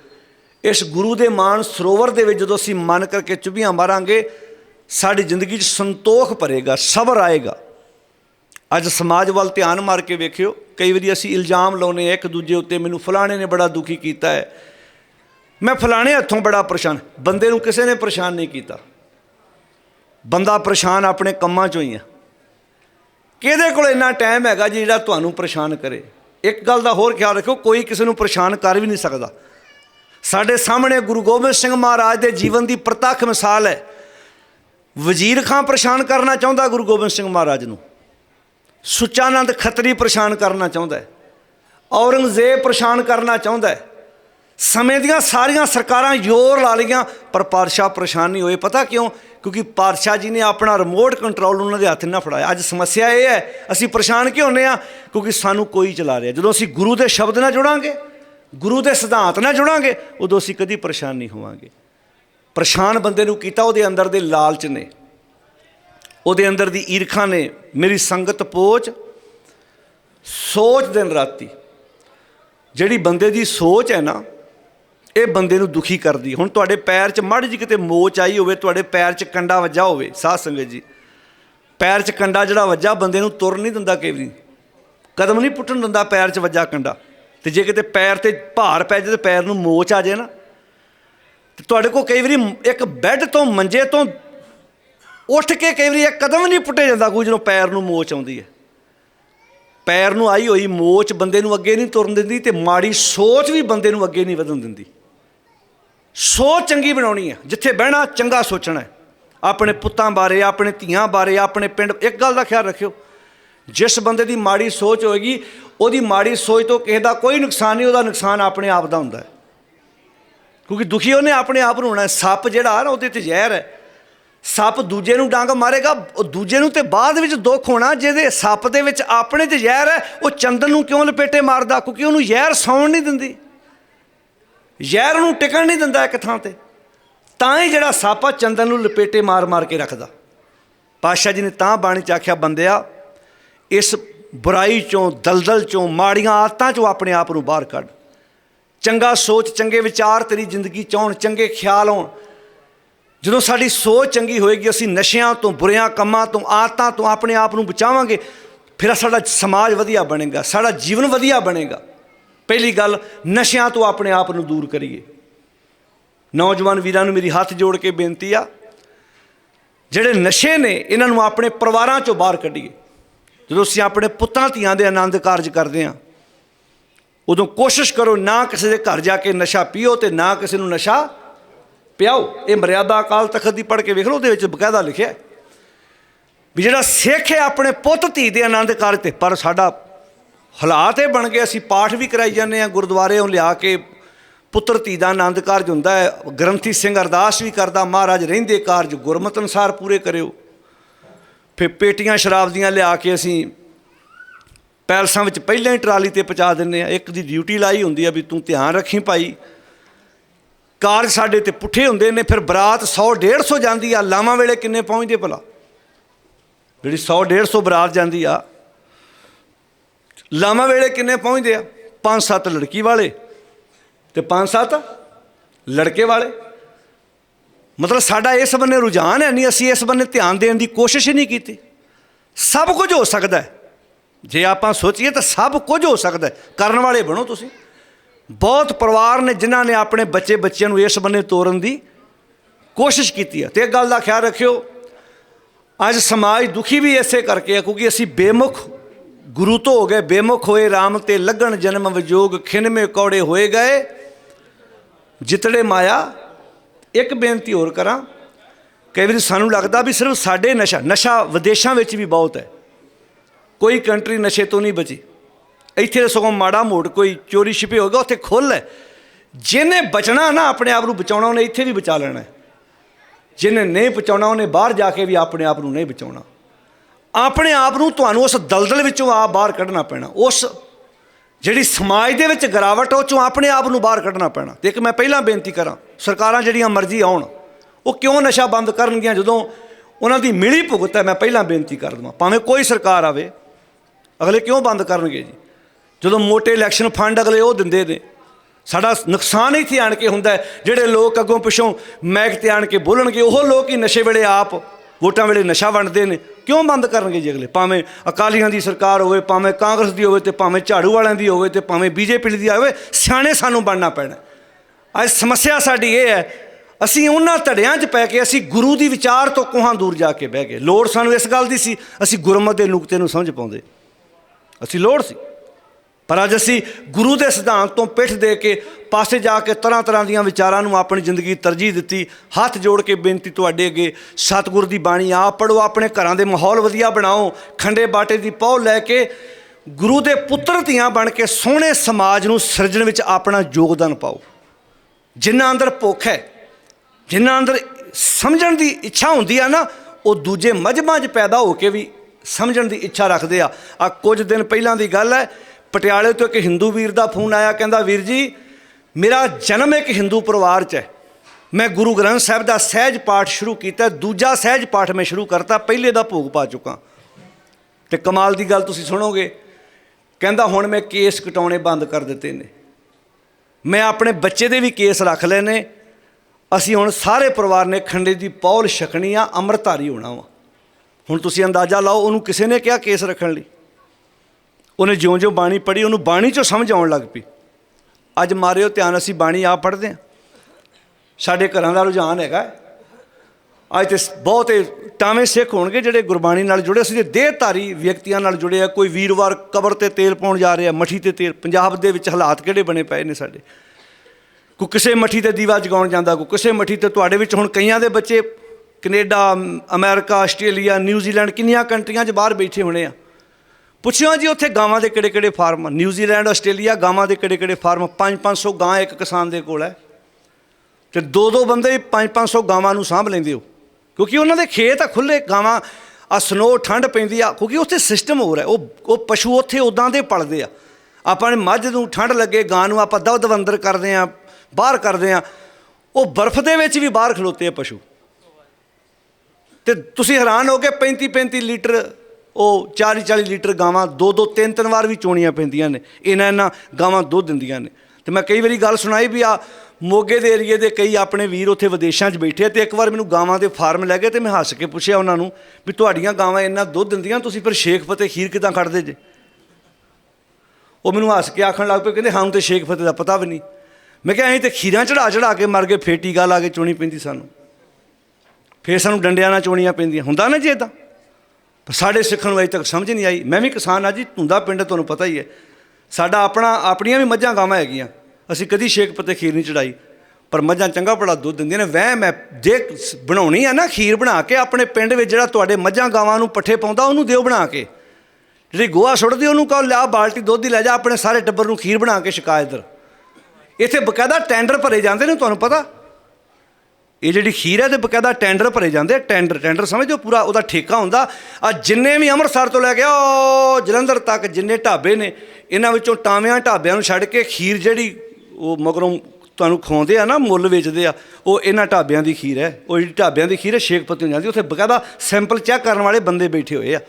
ਇਸ ਗੁਰੂ ਦੇ ਮਾਨ ਸਰੋਵਰ ਦੇ ਵਿੱਚ ਜਦੋਂ ਅਸੀਂ ਮਨ ਕਰਕੇ ਚੁਭੀਆਂ ਮਾਰਾਂਗੇ, ਸਾਡੀ ਜ਼ਿੰਦਗੀ 'ਚ ਸੰਤੋਖ ਭਰੇਗਾ, ਸਬਰ ਆਏਗਾ। ਅੱਜ ਸਮਾਜ ਵੱਲ ਧਿਆਨ ਮਾਰ ਕੇ ਵੇਖਿਓ, ਕਈ ਵਾਰੀ ਅਸੀਂ ਇਲਜ਼ਾਮ ਲਾਉਨੇ ਆ ਇੱਕ ਦੂਜੇ ਉੱਤੇ ਮੈਨੂੰ ਫਲਾਣੇ ਨੇ ਬੜਾ ਦੁਖੀ ਕੀਤਾ ਹੈ। ਮੈਂ ਫਲਾਣੇ ਹੱਥੋਂ ਬੜਾ ਪਰੇਸ਼ਾਨ, ਬੰਦੇ ਨੂੰ ਕਿਸੇ ਨੇ ਪਰੇਸ਼ਾਨ ਨਹੀਂ ਕੀਤਾ। ਬੰਦਾ ਪਰੇਸ਼ਾਨ ਆਪਣੇ ਕੰਮਾਂ ਚੋਂ ਹੋਈ ਆ ਕਿਹਦੇ ਕੋਲ ਇੰਨਾ ਟਾਈਮ ਹੈਗਾ ਜੀ ਜਿਹੜਾ ਤੁਹਾਨੂੰ ਪਰੇਸ਼ਾਨ ਕਰੇ? ਇੱਕ ਗੱਲ ਦਾ ਹੋਰ ਖਿਆਲ ਰੱਖਿਓ, ਕੋਈ ਕਿਸੇ ਨੂੰ ਪਰੇਸ਼ਾਨ ਕਰ ਵੀ ਨਹੀਂ ਸਕਦਾ। ਸਾਡੇ ਸਾਹਮਣੇ ਗੁਰੂ ਗੋਬਿੰਦ ਸਿੰਘ ਮਹਾਰਾਜ ਦੇ ਜੀਵਨ ਦੀ ਪ੍ਰਤੱਖ ਮਿਸਾਲ ਹੈ। ਵਜ਼ੀਰ ਖਾਂ ਪਰੇਸ਼ਾਨ ਕਰਨਾ ਚਾਹੁੰਦਾ ਗੁਰੂ ਗੋਬਿੰਦ ਸਿੰਘ ਮਹਾਰਾਜ ਨੂੰ। ਸੁਚਾਨੰਦ ਖੱਤਰੀ ਪਰੇਸ਼ਾਨ ਕਰਨਾ ਚਾਹੁੰਦਾ ਹੈ। ਔਰੰਗਜ਼ੇਬ ਪਰੇਸ਼ਾਨ ਕਰਨਾ ਚਾਹੁੰਦਾ ਹੈ। ਸਮੇਂ ਦੀਆਂ ਸਾਰੀਆਂ ਸਰਕਾਰਾਂ ਜ਼ੋਰ ਲਾ ਲਈਆਂ, ਪਰ ਪਾਤਸ਼ਾਹ ਪਰੇਸ਼ਾਨ ਨਹੀਂ ਹੋਏ। ਪਤਾ ਕਿਉਂ? ਕਿਉਂਕਿ ਪਾਤਸ਼ਾਹ ਜੀ ਨੇ ਆਪਣਾ ਰਿਮੋਟ ਕੰਟਰੋਲ ਉਹਨਾਂ ਦੇ ਹੱਥ ਨਾ ਫੜਾਇਆ। ਅੱਜ ਸਮੱਸਿਆ ਇਹ ਹੈ, ਅਸੀਂ ਪਰੇਸ਼ਾਨ ਕਿਉਂ ਹੁੰਨੇ ਆ? ਕਿਉਂਕਿ ਸਾਨੂੰ ਕੋਈ ਚਲਾ ਰਿਹਾ। ਜਦੋਂ ਅਸੀਂ ਗੁਰੂ ਦੇ ਸ਼ਬਦ ਨਾਲ ਜੁੜਾਂਗੇ ਗੁਰੂ ਦੇ ਸਿਧਾਂਤ ਨਾਲ ਜੁੜਾਂਗੇ, ਉਦੋਂ ਅਸੀਂ ਕਦੀ ਪਰੇਸ਼ਾਨ ਨਹੀਂ ਹੋਵਾਂਗੇ। ਪਰੇਸ਼ਾਨ ਬੰਦੇ ਨੂੰ ਕੀਤਾ ਉਹਦੇ ਅੰਦਰ ਦੇ ਲਾਲਚ ਨੇ। ਉਹਦੇ ਅੰਦਰ ਦੀ ਈਰਖਾ ਨੇ। ਮੇਰੀ ਸੰਗਤ ਪੋਚ ਸੋਚ ਦਿਨ ਰਾਤੀ। ਜਿਹੜੀ ਬੰਦੇ ਦੀ ਸੋਚ ਹੈ ਨਾ, ਇਹ ਬੰਦੇ ਨੂੰ ਦੁਖੀ ਕਰਦੀ ਹੁਣ ਤੁਹਾਡੇ ਪੈਰ 'ਚ ਮੜ ਜੀ ਕਿਤੇ ਮੋਚ ਆਈ ਹੋਵੇ, ਤੁਹਾਡੇ ਪੈਰ 'ਚ ਕੰਡਾ ਵੱਜਾ ਹੋਵੇ, ਸਾਧ ਸੰਗਤ ਜੀ। ਪੈਰ 'ਚ ਕੰਡਾ ਜਿਹੜਾ ਵੱਜਾ, ਬੰਦੇ ਨੂੰ ਤੁਰ ਨਹੀਂ ਦਿੰਦਾ ਕਈ ਵਾਰੀ ਕਦਮ ਨਹੀਂ ਪੁੱਟਣ ਦਿੰਦਾ ਪੈਰ 'ਚ ਵੱਜਾ ਕੰਡਾ। ਤੇ ਜੇ ਕਿਤੇ ਪੈਰ ਤੇ ਭਾਰ ਪੈ ਜਾਏ ਤੇ ਪੈਰ ਨੂੰ ਮੋਚ ਆ ਜਾਏ ਨਾ, ਤੇ ਤੁਹਾਡੇ ਕੋਲ ਕਈ ਵਾਰੀ ਇੱਕ ਬੈੱਡ ਤੋਂ ਮੰਜੇ ਤੋਂ ਉੱਠ ਕੇ ਕਈ ਵਾਰੀ ਇੱਕ ਕਦਮ ਨਹੀਂ ਪੁੱਟੇ ਜਾਂਦਾ ਕੋਈ ਜਦੋਂ ਪੈਰ ਨੂੰ ਮੋਚ ਆਉਂਦੀ ਹੈ। ਪੈਰ ਨੂੰ ਆਈ ਹੋਈ ਮੋਚ ਬੰਦੇ ਨੂੰ ਅੱਗੇ ਨਹੀਂ ਤੁਰਨ ਦਿੰਦੀ ਤੇ ਮਾੜੀ ਸੋਚ ਵੀ ਬੰਦੇ ਨੂੰ ਅੱਗੇ ਨਹੀਂ ਵਧਣ ਦਿੰਦੀ। ਸੋਚ ਚੰਗੀ ਬਣਾਉਣੀ ਹੈ, ਜਿੱਥੇ ਬਹਿਣਾ ਚੰਗਾ ਸੋਚਣਾ ਹੈ। ਆਪਣੇ ਪੁੱਤਾਂ ਬਾਰੇ, ਆਪਣੇ ਧੀਆਂ ਬਾਰੇ, ਆਪਣੇ ਪਿੰਡ, ਇੱਕ ਗੱਲ ਦਾ ਖਿਆਲ ਰੱਖਿਓ ਜਿਸ ਬੰਦੇ ਦੀ ਮਾੜੀ ਸੋਚ ਹੋਏਗੀ, ਉਹਦੀ ਮਾੜੀ ਸੋਚ ਤੋਂ ਕਿਸੇ ਦਾ ਕੋਈ ਨੁਕਸਾਨ ਨਹੀਂ, ਉਹਦਾ ਨੁਕਸਾਨ ਆਪਣੇ ਆਪ ਦਾ ਹੁੰਦਾ ਹੈ। ਕਿਉਂਕਿ ਦੁਖੀ ਉਹਨੇ ਆਪਣੇ ਆਪ ਨੂੰ ਹੋਣਾ ਸੱਪ ਜਿਹੜਾ ਨਾ, ਉਹਦੇ ਤੇ ਜ਼ਹਿਰ ਹੈ। ਸੱਪ ਦੂਜੇ ਨੂੰ ਡੰਗ ਮਾਰੇਗਾ, ਉਹ ਦੂਜੇ ਨੂੰ ਤੇ ਬਾਅਦ ਵਿੱਚ ਦੁੱਖ ਹੋਣਾ, ਜਿਹਦੇ ਸੱਪ ਦੇ ਵਿੱਚ ਆਪਣੇ ਤੇ ਜ਼ਹਿਰ ਹੈ, ਉਹ ਚੰਦਨ ਨੂੰ ਕਿਉਂ ਲਪੇਟੇ ਮਾਰਦਾ? ਕਿਉਂਕਿ ਉਹਨੂੰ ਜ਼ਹਿਰ ਸੌਣ ਨਹੀਂ ਦਿੰਦੀ। ਜ਼ਹਿਰ ਨੂੰ ਟਿਕਣ ਨਹੀਂ ਦਿੰਦਾ ਇੱਕ ਥਾਂ ਤੇ। ਤਾਂ ਹੀ ਜਿਹੜਾ ਸੱਪ ਆ, ਚੰਦਨ ਨੂੰ ਲਪੇਟੇ ਮਾਰ-ਮਾਰ ਕੇ ਰੱਖਦਾ। ਪਾਤਸ਼ਾਹ ਜੀ ਨੇ ਤਾਂ ਬਾਣੀ ਚ ਆਖਿਆ, ਬੰਦਿਆ ਇਸ ਬੁਰਾਈ ਚੋਂ, ਦਲਦਲ ਚੋਂ, ਮਾੜੀਆਂ ਆਦਤਾਂ ਚੋਂ ਆਪਣੇ ਆਪ ਨੂੰ ਬਾਹਰ ਕੱਢ। ਚੰਗਾ ਸੋਚ, ਚੰਗੇ ਵਿਚਾਰ ਤੇਰੀ ਜ਼ਿੰਦਗੀ ਚ ਆਉਣ, ਚੰਗੇ ਖਿਆਲ ਆਉਣ। ਜਦੋਂ ਸਾਡੀ ਸੋਚ ਚੰਗੀ ਹੋਏਗੀ, ਅਸੀਂ ਨਸ਼ਿਆਂ ਤੋਂ, ਬੁਰਿਆਂ ਕੰਮਾਂ ਤੋਂ, ਆਦਤਾਂ ਤੋਂ ਆਪਣੇ ਆਪ ਨੂੰ ਬਚਾਵਾਂਗੇ, ਫਿਰ ਸਾਡਾ ਸਮਾਜ ਵਧੀਆ ਬਣੇਗਾ, ਸਾਡਾ ਜੀਵਨ ਵਧੀਆ ਬਣੇਗਾ। ਪਹਿਲੀ ਗੱਲ, ਨਸ਼ਿਆਂ ਤੋਂ ਆਪਣੇ ਆਪ ਨੂੰ ਦੂਰ ਕਰੀਏ। ਨੌਜਵਾਨ ਵੀਰਾਂ ਨੂੰ ਮੇਰੀ ਹੱਥ ਜੋੜ ਕੇ ਬੇਨਤੀ ਆ, ਜਿਹੜੇ ਨਸ਼ੇ ਨੇ, ਇਹਨਾਂ ਨੂੰ ਆਪਣੇ ਪਰਿਵਾਰਾਂ ਚੋਂ ਬਾਹਰ ਕੱਢੀਏ। ਜਦੋਂ ਅਸੀਂ ਆਪਣੇ ਪੁੱਤਾਂ ਧੀਆਂ ਦੇ ਆਨੰਦ ਕਾਰਜ ਕਰਦੇ ਹਾਂ, ਉਦੋਂ ਕੋਸ਼ਿਸ਼ ਕਰੋ ਨਾ ਕਿਸੇ ਦੇ ਘਰ ਜਾ ਕੇ ਨਸ਼ਾ ਪੀਓ ਤੇ ਨਾ ਕਿਸੇ ਨੂੰ ਨਸ਼ਾ ਪਿਆਓ। ਇਹ ਮਰਿਆਦਾ ਅਕਾਲ ਤਖਤ ਦੀ ਪੜ੍ਹ ਕੇ ਵੇਖ ਲਓ, ਉਹਦੇ ਵਿੱਚ ਬਕਾਇਦਾ ਲਿਖਿਆ ਵੀ ਜਿਹੜਾ ਸਿੱਖ ਹੈ ਆਪਣੇ ਪੁੱਤ ਧੀ ਦੇ ਆਨੰਦ ਕਾਰਜ ਤੇ, ਪਰ ਸਾਡਾ ਹਾਲਾਤ ਇਹ ਬਣ ਗਏ, ਅਸੀਂ ਪਾਠ ਵੀ ਕਰਾਈ ਜਾਂਦੇ ਆ ਉਹ ਲਿਆ ਕੇ ਪੁੱਤਰ ਧੀ ਦਾ ਆਨੰਦ ਕਾਰਜ ਹੁੰਦਾ ਹੈ, ਗ੍ਰੰਥੀ ਸਿੰਘ ਅਰਦਾਸ ਵੀ ਕਰਦਾ, ਮਹਾਰਾਜ ਰਹਿੰਦੇ ਕਾਰਜ ਗੁਰਮਤ ਅਨੁਸਾਰ ਪੂਰੇ ਕਰਿਓ। ਫਿਰ ਪੇਟੀਆਂ ਸ਼ਰਾਬ ਦੀਆਂ ਲਿਆ ਕੇ ਅਸੀਂ ਪੈਲਸਾਂ ਵਿੱਚ ਪਹਿਲਾਂ ਹੀ ਟਰਾਲੀ ਤੇ ਪਹੁੰਚਾ ਦਿੰਦੇ ਆ ਇੱਕ ਦੀ ਡਿਊਟੀ ਲਾਈ ਹੁੰਦੀ ਆ ਵੀ ਤੂੰ ਧਿਆਨ ਰੱਖੀ ਭਾਈ। ਕਾਰਜ ਸਾਡੇ ਤੇ ਪੁੱਠੇ ਹੁੰਦੇ ਨੇ, ਫਿਰ ਬਰਾਤ 100 150 ਜਾਂਦੀ ਆ। ਲਾਵਾਂ ਵੇਲੇ ਕਿੰਨੇ ਪਹੁੰਚਦੇ ਭਲਾ? ਜਿਹੜੀ 100 150 ਬਰਾਤ ਜਾਂਦੀ ਆ। ਲਾਵਾਂ ਵੇਲੇ ਕਿੰਨੇ ਪਹੁੰਚਦੇ ਆ? ਪੰਜ ਸੱਤ ਲੜਕੀ ਵਾਲੇ ਤੇ ਪੰਜ ਸੱਤ ਲੜਕੇ ਵਾਲੇ। ਮਤਲਬ ਸਾਡਾ ਇਸ ਬੰਨੇ ਰੁਝਾਨ ਹੈ ਨਹੀਂ, ਅਸੀਂ ਇਸ ਬੰਨੇ ਧਿਆਨ ਦੇਣ ਦੀ ਕੋਸ਼ਿਸ਼ ਹੀ ਨਹੀਂ ਕੀਤੀ। ਸਭ ਕੁਝ ਹੋ ਸਕਦਾ ਹੈ। ਜੇ ਆਪਾਂ ਸੋਚੀਏ ਤਾਂ ਸਭ ਕੁਝ ਹੋ ਸਕਦਾ ਹੈ। ਕਰਨ ਵਾਲੇ ਬਣੋ ਤੁਸੀਂ। ਬਹੁਤ ਪਰਿਵਾਰ ਨੇ ਜਿਨ੍ਹਾਂ ਨੇ ਆਪਣੇ ਬੱਚੇ ਬੱਚਿਆਂ ਨੂੰ ਇਸ ਬੰਨੇ ਤੋਰਨ ਦੀ ਕੋਸ਼ਿਸ਼ ਕੀਤੀ ਹੈ। ਤੇ ਇੱਕ ਗੱਲ ਦਾ ਖਿਆਲ ਰੱਖਿਓ, ਅੱਜ ਸਮਾਜ ਦੁਖੀ ਵੀ ਇਸੇ ਕਰਕੇ ਹੈ ਕਿਉਂਕਿ ਅਸੀਂ ਬੇਮੁਖ ਗੁਰੂ ਤੋਂ ਹੋ ਗਏ, ਬੇਮੁਖ ਹੋਏ RAM ਤੇ ਲੱਗਣ ਜਨਮ ਵਿਜੋਗ ਖਿਨਮੇ ਕੌੜੇ ਹੋਏ ਗਏ। ਜਿਤੜੇ ਮਾਇਆ ਇੱਕ ਬੇਨਤੀ ਹੋਰ ਕਰਾਂ, ਕਈ ਵਾਰੀ ਸਾਨੂੰ ਲੱਗਦਾ ਵੀ ਸਿਰਫ ਸਾਡੇ ਨਸ਼ਾ ਨਸ਼ਾ ਵਿਦੇਸ਼ਾਂ ਵਿੱਚ ਵੀ ਬਹੁਤ ਹੈ। ਕੋਈ ਕੰਟਰੀ ਨਸ਼ੇ ਤੋਂ ਨਹੀਂ ਬਚੀ। ਇੱਥੇ ਤਾਂ ਸਗੋਂ ਮਾੜਾ ਮੋੜ ਕੋਈ ਚੋਰੀ ਛਿਪੇ ਹੋਗਾ ਉੱਥੇ ਖੁੱਲ ਹੈ। ਜਿਹਨੇ ਬਚਣਾ ਨਾ ਆਪਣੇ ਆਪ ਨੂੰ ਬਚਾਉਣਾ, ਉਹਨੇ ਇੱਥੇ ਵੀ ਬਚਾ ਲੈਣਾ ਜਿਹਨੇ ਨਹੀਂ ਬਚਾਉਣਾ, ਉਹਨੇ ਬਾਹਰ ਜਾ ਕੇ ਵੀ ਆਪਣੇ ਆਪ ਨੂੰ ਨਹੀਂ ਬਚਾਉਣਾ। ਆਪਣੇ ਆਪ ਨੂੰ ਤੁਹਾਨੂੰ ਉਸ ਦਲਦਲ ਵਿੱਚੋਂ ਆ ਬਾਹਰ ਕੱਢਣਾ ਪੈਣਾ, ਉਸ ਜਿਹੜੀ ਸਮਾਜ ਦੇ ਵਿੱਚ ਗਰਾਵਟ ਉਹ ਚੋਂ ਆਪਣੇ ਆਪ ਨੂੰ ਬਾਹਰ ਕੱਢਣਾ ਪੈਣਾ। ਤੇ ਇੱਕ ਮੈਂ ਪਹਿਲਾਂ ਬੇਨਤੀ ਕਰਾਂ, ਸਰਕਾਰਾਂ ਜਿਹੜੀਆਂ ਮਰਜ਼ੀ ਆਉਣ, ਉਹ ਕਿਉਂ ਨਸ਼ਾ ਬੰਦ ਕਰਨਗੀਆਂ? ਜਦੋਂ ਉਹਨਾਂ ਦੀ ਮਿਲੀ ਭੁਗਤ ਹੈ, ਮੈਂ ਪਹਿਲਾਂ ਬੇਨਤੀ ਕਰ ਦਵਾਂ, ਭਾਵੇਂ ਕੋਈ ਸਰਕਾਰ ਆਵੇ, ਅਗਲੇ ਕਿਉਂ ਬੰਦ ਕਰਨਗੇ ਜੀ? ਜਦੋਂ ਮੋਟੇ ਇਲੈਕਸ਼ਨ ਫੰਡ ਅਗਲੇ ਉਹ ਦਿੰਦੇ ਨੇ, ਸਾਡਾ ਨੁਕਸਾਨ ਇੱਥੇ ਆਣ ਕੇ ਹੁੰਦਾ ਜਿਹੜੇ ਲੋਕ ਅੱਗੋਂ ਪਿਛੋਂ ਮੈਕ ਤੇ ਆਣ ਕੇ ਬੋਲਣਗੇ, ਉਹ ਲੋਕ ਹੀ ਨਸ਼ੇ ਵੇਲੇ ਆਪ ਵੋਟਾਂ ਵੇਲੇ ਨਸ਼ਾ ਵੰਡਦੇ ਨੇ। ਕਿਉਂ ਬੰਦ ਕਰਨਗੇ ਜੀ ਅਗਲੇ? ਭਾਵੇਂ ਅਕਾਲੀਆਂ ਦੀ ਸਰਕਾਰ ਹੋਵੇ, ਭਾਵੇਂ ਕਾਂਗਰਸ ਦੀ ਹੋਵੇ ਤੇ ਭਾਵੇਂ ਝਾੜੂ ਵਾਲਿਆਂ ਦੀ ਹੋਵੇ ਤੇ ਭਾਵੇਂ ਬੀਜੇਪੀ ਦੀ ਹੋਵੇ ਸਿਆਣੇ ਸਾਨੂੰ ਬਣਨਾ ਪੈਣਾ। ਅੱਜ ਸਮੱਸਿਆ ਸਾਡੀ ਇਹ ਹੈ, ਅਸੀਂ ਉਹਨਾਂ ਧੜਿਆਂ 'ਚ ਪੈ ਕੇ ਅਸੀਂ ਗੁਰੂ ਦੀ ਵਿਚਾਰ ਤੋਂ ਕੋਹਾਂ ਦੂਰ ਜਾ ਕੇ ਬਹਿ ਗਏ। ਲੋੜ ਸਾਨੂੰ ਇਸ ਗੱਲ ਦੀ ਸੀ, ਅਸੀਂ ਗੁਰਮਤ ਦੇ ਨੁਕਤੇ ਨੂੰ ਸਮਝ ਪਾਉਂਦੇ। ਅਸੀਂ ਲੋੜ ਸੀ। ਪਰ ਅੱਜ ਅਸੀਂ ਗੁਰੂ ਦੇ ਸਿਧਾਂਤ ਤੋਂ ਪਿੱਠ ਦੇ ਕੇ ਪਾਸੇ ਜਾ ਕੇ ਤਰ੍ਹਾਂ ਤਰ੍ਹਾਂ ਦੀਆਂ ਵਿਚਾਰਾਂ ਨੂੰ ਆਪਣੀ ਜ਼ਿੰਦਗੀ ਤਰਜੀਹ ਦਿੱਤੀ, ਹੱਥ ਜੋੜ ਕੇ ਬੇਨਤੀ ਤੁਹਾਡੇ ਅੱਗੇ, ਸਤਿਗੁਰ ਦੀ ਬਾਣੀ ਆਪ ਪੜੋ ਆਪਣੇ ਘਰਾਂ ਦੇ ਮਾਹੌਲ ਵਧੀਆ ਬਣਾਓ, ਖੰਡੇ ਬਾਟੇ ਦੀ ਪੌ ਲੈ ਕੇ ਗੁਰੂ ਦੇ ਪੁੱਤਰ ਧੀਆਂ ਬਣ ਕੇ ਸੋਹਣੇ ਸਮਾਜ ਨੂੰ ਸਿਰਜਣ ਵਿੱਚ ਆਪਣਾ ਯੋਗਦਾਨ ਪਾਓ। ਜਿਨ੍ਹਾਂ ਅੰਦਰ ਭੁੱਖ ਹੈ ਜਿਨ੍ਹਾਂ ਅੰਦਰ ਸਮਝਣ ਦੀ ਇੱਛਾ ਹੁੰਦੀ ਆ ਨਾ, ਉਹ ਦੂਜੇ ਮਜਮਾਂ 'ਚ ਪੈਦਾ ਹੋ ਕੇ ਵੀ ਸਮਝਣ ਦੀ ਇੱਛਾ ਰੱਖਦੇ ਆ। ਆ ਕੁਝ ਦਿਨ ਪਹਿਲਾਂ ਦੀ ਗੱਲ ਹੈ ਪਟਿਆਲੇ ਤੋਂ ਇੱਕ ਹਿੰਦੂ ਵੀਰ ਦਾ ਫੋਨ ਆਇਆ, ਕਹਿੰਦਾ, ਵੀਰ ਜੀ, ਮੇਰਾ ਜਨਮ ਇੱਕ ਹਿੰਦੂ ਪਰਿਵਾਰ 'ਚ ਹੈ। ਮੈਂ ਗੁਰੂ ਗ੍ਰੰਥ ਸਾਹਿਬ ਦਾ ਸਹਿਜ ਪਾਠ ਸ਼ੁਰੂ ਕੀਤਾ, ਦੂਜਾ ਸਹਿਜ ਪਾਠ ਮੈਂ ਸ਼ੁਰੂ ਕਰਤਾ, ਪਹਿਲੇ ਦਾ ਭੋਗ ਪਾ ਚੁੱਕਾ। ਤੇ ਕਮਾਲ ਦੀ ਗੱਲ ਤੁਸੀਂ ਸੁਣੋਗੇ, ਕਹਿੰਦਾ, ਹੁਣ ਮੈਂ ਕੇਸ ਕਟਾਉਣੇ ਬੰਦ ਕਰ ਦਿੱਤੇ ਨੇ। ਮੈਂ ਆਪਣੇ ਬੱਚੇ ਦੇ ਵੀ ਕੇਸ ਰੱਖ ਲਏ ਨੇ। ਅਸੀਂ ਹੁਣ ਸਾਰੇ ਪਰਿਵਾਰ ਨੇ ਖੰਡੇ ਦੀ ਪੌਲ ਛਕਣੀ ਆ, ਅੰਮ੍ਰਿਤਧਾਰੀ ਹੋਣਾ ਵਾ। ਹੁਣ ਤੁਸੀਂ ਅੰਦਾਜ਼ਾ ਲਾਓ, ਉਹਨੂੰ ਕਿਸੇ ਨੇ ਕਿਹਾ ਕੇਸ ਰੱਖਣ ਲਈ? ਉਹਨੇ ਜਿਉਂ-ਜਿਉਂ ਬਾਣੀ ਪੜ੍ਹੀ ਉਹਨੂੰ ਬਾਣੀ ਚੋਂ ਸਮਝ ਆਉਣ ਲੱਗ ਪਈ। ਅੱਜ ਮਾਰਿਓ ਧਿਆਨ ਅਸੀਂ ਬਾਣੀ ਆਪ ਪੜ੍ਹਦੇ ਹਾਂ। ਸਾਡੇ ਘਰਾਂ ਦਾ ਰੁਝਾਨ ਹੈਗਾ। ਅੱਜ ਤੇ ਬਹੁਤ ਟਾਵੇਂ ਸਿੱਖ ਹੋਣਗੇ ਜਿਹੜੇ ਗੁਰਬਾਣੀ ਨਾਲ ਜੁੜੇ। ਅਸੀਂ ਤੇ ਦੇਹਧਾਰੀ ਵਿਅਕਤੀਆਂ ਨਾਲ ਜੁੜੇ ਆ। ਕੋਈ ਵੀਰਵਾਰ ਕਬਰ ਤੇ ਤੇਲ ਪਾਉਣ ਜਾ ਰਿਹਾ ਮੱਠੀ ਤੇ ਤੇਲ। ਪੰਜਾਬ ਦੇ ਵਿੱਚ ਹਾਲਾਤ ਕਿਹੜੇ ਬਣੇ ਪਏ ਨੇ ਸਾਡੇ? ਕੋਈ ਕਿਸੇ ਮੱਠੀ ਤੇ ਦੀਵਾ ਜਗਾਉਣ ਜਾਂਦਾ ਕੋਈ ਕਿਸੇ ਮੱਠੀ ਤੇ ਤੁਹਾਡੇ ਵਿੱਚ ਹੁਣ ਕਈਆਂ ਦੇ ਬੱਚੇ ਕੈਨੇਡਾ ਅਮ, ਅਮਰੀਕਾ ਆਸਟ੍ਰੇਲੀਆ ਨਿਊਜ਼ੀਲੈਂਡ ਕਿੰਨੀਆਂ ਕੰਟਰੀਆਂ 'ਚ ਬਾਹਰ ਬੈਠੇ ਹੋਣੇ ਆ। ਪੁੱਛਿਓ ਜੀ, ਉੱਥੇ ਗਾਵਾਂ ਦੇ ਕਿਹੜੇ ਕਿਹੜੇ ਫਾਰਮ? ਆ? ਨਿਊਜ਼ੀਲੈਂਡ ਆਸਟ੍ਰੇਲੀਆ, ਗਾਵਾਂ ਦੇ ਕਿਹੜੇ ਕਿਹੜੇ ਫਾਰਮ? 5-500 ਗਾਂ ਇੱਕ ਕਿਸਾਨ ਦੇ ਕੋਲ ਹੈ। ਤੇ ਦੋ ਦੋ ਬੰਦੇ 5-500 ਗਾਵਾਂ ਨੂੰ ਸਾਂਭ ਲੈਂਦੇ ਹੋ। ਕਿਉਂਕਿ ਉਹਨਾਂ ਦੇ ਖੇਤ ਆ ਖੁੱਲੇ ਗਾਵਾਂ, ਆ ਸਨੋ, ਠੰਡ ਪੈਂਦੀ ਆ। ਕਿਉਂਕਿ ਉੱਥੇ ਸਿਸਟਮ ਹੋਰ ਹੈ। ਉਹ ਉਹ ਪਸ਼ੂ ਉੱਥੇ ਉਦਾਂ ਦੇ ਪਲਦੇ ਆ। ਆਪਾਂ ਨੇ ਮੱਝ ਨੂੰ ਠੰਡ ਲੱਗੇ, ਗਾਂ ਨੂੰ ਆਪਾਂ ਦੁੱਧ ਅੰਦਰ ਕਰਦੇ ਆ, ਬਾਹਰ ਕਰਦੇ ਆ। ਉਹ ਬਰਫ਼ ਦੇ ਵਿੱਚ ਵੀ ਬਾਹਰ ਖਲੋਤੇ ਆ ਪਸ਼ੂ। ਤੇ ਤੁਸੀਂ ਹੈਰਾਨ ਹੋ ਕੇ 35 35 ਲੀਟਰ ਉਹ 40 40 ਲੀਟਰ ਗਾਵਾਂ ਦੋ ਦੋ ਤਿੰਨ ਤਿੰਨ ਵਾਰ ਵੀ ਚੋਣੀਆਂ ਪੈਂਦੀਆਂ ਨੇ। ਇਹਨਾਂ ਇਹਨਾਂ ਗਾਵਾਂ ਦੁੱਧ ਦਿੰਦੀਆਂ ਨੇ। ਤੇ ਮੈਂ ਕਈ ਵਾਰੀ ਗੱਲ ਸੁਣਾਈ ਵੀ ਆ ਮੋਗੇ ਦੇ ਏਰੀਏ ਦੇ ਕਈ ਆਪਣੇ ਵੀਰ ਉੱਥੇ ਵਿਦੇਸ਼ਾਂ 'ਚ ਬੈਠੇ ਆ ਤੇ ਇੱਕ ਵਾਰ ਮੈਨੂੰ ਗਾਵਾਂ ਦੇ ਫਾਰਮ ਲੈ ਗਏ ਤੇ ਮੈਂ ਹੱਸ ਕੇ ਪੁੱਛਿਆ ਉਹਨਾਂ ਨੂੰ ਵੀ ਤੁਹਾਡੀਆਂ ਗਾਵਾਂ ਇੰਨਾ ਦੁੱਧ ਦਿੰਦੀਆਂ, ਤੁਸੀਂ ਫਿਰ ਸ਼ੇਖ ਫਤਿਹ ਖੀਰ ਕਿਦਾਂ ਖੜਦੇ ਜੇ? ਉਹ ਮੈਨੂੰ ਹੱਸ ਕੇ ਆਖਣ ਲੱਗ ਪਏ, ਕਹਿੰਦੇ, ਹਾਂ ਤੇ ਸ਼ੇਖ ਫਤਿਹ ਦਾ ਪਤਾ ਵੀ ਨਹੀਂ। ਮੈਂ ਕਿਹਾ, ਅਸੀਂ ਤੇ ਖੀਰਾਂ ਚੜਾ ਚੜਾ ਕੇ ਮਰ ਗਏ, ਫੇਟੀ ਟੀਕਾ ਲਾ ਕੇ ਚੋਣੀ ਪੈਂਦੀ ਸਾਨੂੰ। ਫੇਰ ਸਾਨੂੰ ਡੰਡਿਆਂ ਨਾਲ ਚੋਣੀਆਂ ਪੈਂਦੀਆਂ, ਹੁੰਦਾ ਨਾ ਜੇ ਇਦਾਂ ਪਰ ਸਾਡੇ ਸਿੱਖਣ ਨੂੰ ਅਜੇ ਤੱਕ ਸਮਝ ਨਹੀਂ ਆਈ। ਮੈਂ ਵੀ ਕਿਸਾਨ ਆ ਜੀ, ਧੁੰਦਾ ਪਿੰਡ ਤੁਹਾਨੂੰ ਪਤਾ ਹੀ ਹੈ। ਸਾਡਾ ਆਪਣਾ, ਆਪਣੀਆਂ ਵੀ ਮੱਝਾਂ ਗਾਵਾਂ ਹੈਗੀਆਂ। ਅਸੀਂ ਕਦੀ ਸ਼ੇਕ ਪੱਤੇ ਖੀਰ ਨਹੀਂ ਚੜਾਈ। ਪਰ ਮੱਝਾਂ ਚੰਗਾ ਬੜਾ ਦੁੱਧ ਦਿੰਦੀਆਂ ਨੇ। ਵਹਿਮ ਹੈ, ਜੇ ਬਣਾਉਣੀ ਹੈ ਨਾ ਖੀਰ ਬਣਾ ਕੇ ਆਪਣੇ ਪਿੰਡ ਵਿੱਚ ਜਿਹੜਾ ਤੁਹਾਡੇ ਮੱਝਾਂ ਗਾਵਾਂ ਨੂੰ ਪੱਠੇ ਪਾਉਂਦਾ, ਉਹਨੂੰ ਦਿਓ ਬਣਾ ਕੇ। ਜਿਹੜੀ ਗੋਹਾ ਸੁੱਟਦੀ, ਉਹਨੂੰ ਕਹੋ, ਲਿਆ ਬਾਲਟੀ ਦੁੱਧ ਦੀ ਲੈ ਜਾ, ਆਪਣੇ ਸਾਰੇ ਟੱਬਰ ਨੂੰ ਖੀਰ ਬਣਾ ਕੇ ਛਕਾ ਇੱਧਰ। ਇੱਥੇ ਬਕਾਇਦਾ ਟੈਂਡਰ ਭਰੇ ਜਾਂਦੇ ਨੇ, ਤੁਹਾਨੂੰ ਪਤਾ। ਇਹ ਜਿਹੜੀ ਖੀਰ ਹੈ ਤੇ ਬਕਾਇਦਾ ਟੈਂਡਰ ਭਰੇ ਜਾਂਦੇ ਆ, ਟੈਂਡਰ ਟੈਂਡਰ ਸਮਝੋ ਪੂਰਾ ਉਹਦਾ ਠੇਕਾ ਹੁੰਦਾ। ਆ ਜਿੰਨੇ ਵੀ ਅੰਮ੍ਰਿਤਸਰ ਤੋਂ ਲੈ ਕੇ ਉਹ ਜਲੰਧਰ ਤੱਕ ਜਿੰਨੇ ਢਾਬੇ ਨੇ, ਇਹਨਾਂ ਵਿੱਚੋਂ ਟਾਵਿਆਂ ਢਾਬਿਆਂ ਨੂੰ ਛੱਡ ਕੇ ਖੀਰ ਜਿਹੜੀ ਉਹ ਮਗਰੋਂ ਤੁਹਾਨੂੰ ਖਵਾਉਂਦੇ ਆ ਨਾ, ਮੁੱਲ ਵੇਚਦੇ ਆ, ਉਹ ਇਹਨਾਂ ਢਾਬਿਆਂ ਦੀ ਖੀਰ ਹੈ। ਉਹ ਜਿਹੜੀ ਢਾਬਿਆਂ ਦੀ ਖੀਰ ਹੈ ਸ਼ੇਖਪਤੀ ਹੋ ਜਾਂਦੀ, ਉੱਥੇ ਬਕਾਇਦਾ ਸੈਂਪਲ ਚੈੱਕ ਕਰਨ ਵਾਲੇ ਬੰਦੇ ਬੈਠੇ ਹੋਏ ਆ।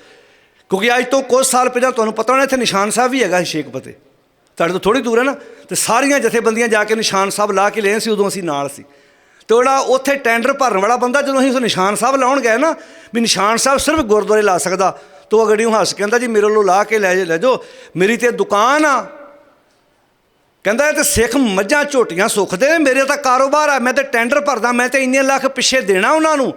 ਕਿਉਂਕਿ ਅੱਜ ਤੋਂ ਕੁਝ ਸਾਲ ਪਹਿਲਾਂ ਤੁਹਾਨੂੰ ਪਤਾ ਹੋਣਾ, ਇੱਥੇ ਨਿਸ਼ਾਨ ਸਾਹਿਬ ਵੀ ਹੈਗਾ ਸੀ ਸ਼ੇਖਪਤੇ ਤੁਹਾਡੇ ਤੋਂ ਥੋੜੀ ਦੂਰ ਹੈ ਨਾ? ਤੇ ਸਾਰੀਆਂ ਜਥੇਬੰਦੀਆਂ ਜਾ ਕੇ ਨਿਸ਼ਾਨ ਸਾਹਿਬ ਲਾ ਕੇ ਲਏ ਸੀ, ਉਦੋਂ ਅਸੀਂ ਨਾਲ ਸੀ। ਤੇ ਉਹਦਾ ਉੱਥੇ ਟੈਂਡਰ ਭਰਨ ਵਾਲਾ ਬੰਦਾ ਜਦੋਂ ਅਸੀਂ ਉਸ ਨਿਸ਼ਾਨ ਸਾਹਿਬ ਲਾਉਣ ਗਏ ਨਾ, ਵੀ ਨਿਸ਼ਾਨ ਸਾਹਿਬ ਸਿਰਫ ਗੁਰਦੁਆਰੇ ਲਾ ਸਕਦਾ, ਤੋ ਅਗੜੀ ਨੂੰ ਹੱਸ ਕਹਿੰਦਾ, ਜੀ ਮੇਰੇ ਵੱਲੋਂ ਲਾ ਕੇ ਲੈ ਜਾ, ਲੈ ਜਾਓ, ਮੇਰੀ ਤੇ ਦੁਕਾਨ ਆ। ਕਹਿੰਦਾ, ਇਹ ਤੇ ਸਿੱਖ ਮੱਝਾਂ ਝੋਟੀਆਂ ਸੁੱਖਦੇ ਨੇ, ਮੇਰੇ ਤਾਂ ਕਾਰੋਬਾਰ ਆ, ਮੈਂ ਤੇ ਟੈਂਡਰ ਭਰਦਾ, ਮੈਂ ਤੇ ਇੰਨੇ ਲੱਖ ਪਿੱਛੇ ਦੇਣਾ ਉਹਨਾਂ ਨੂੰ।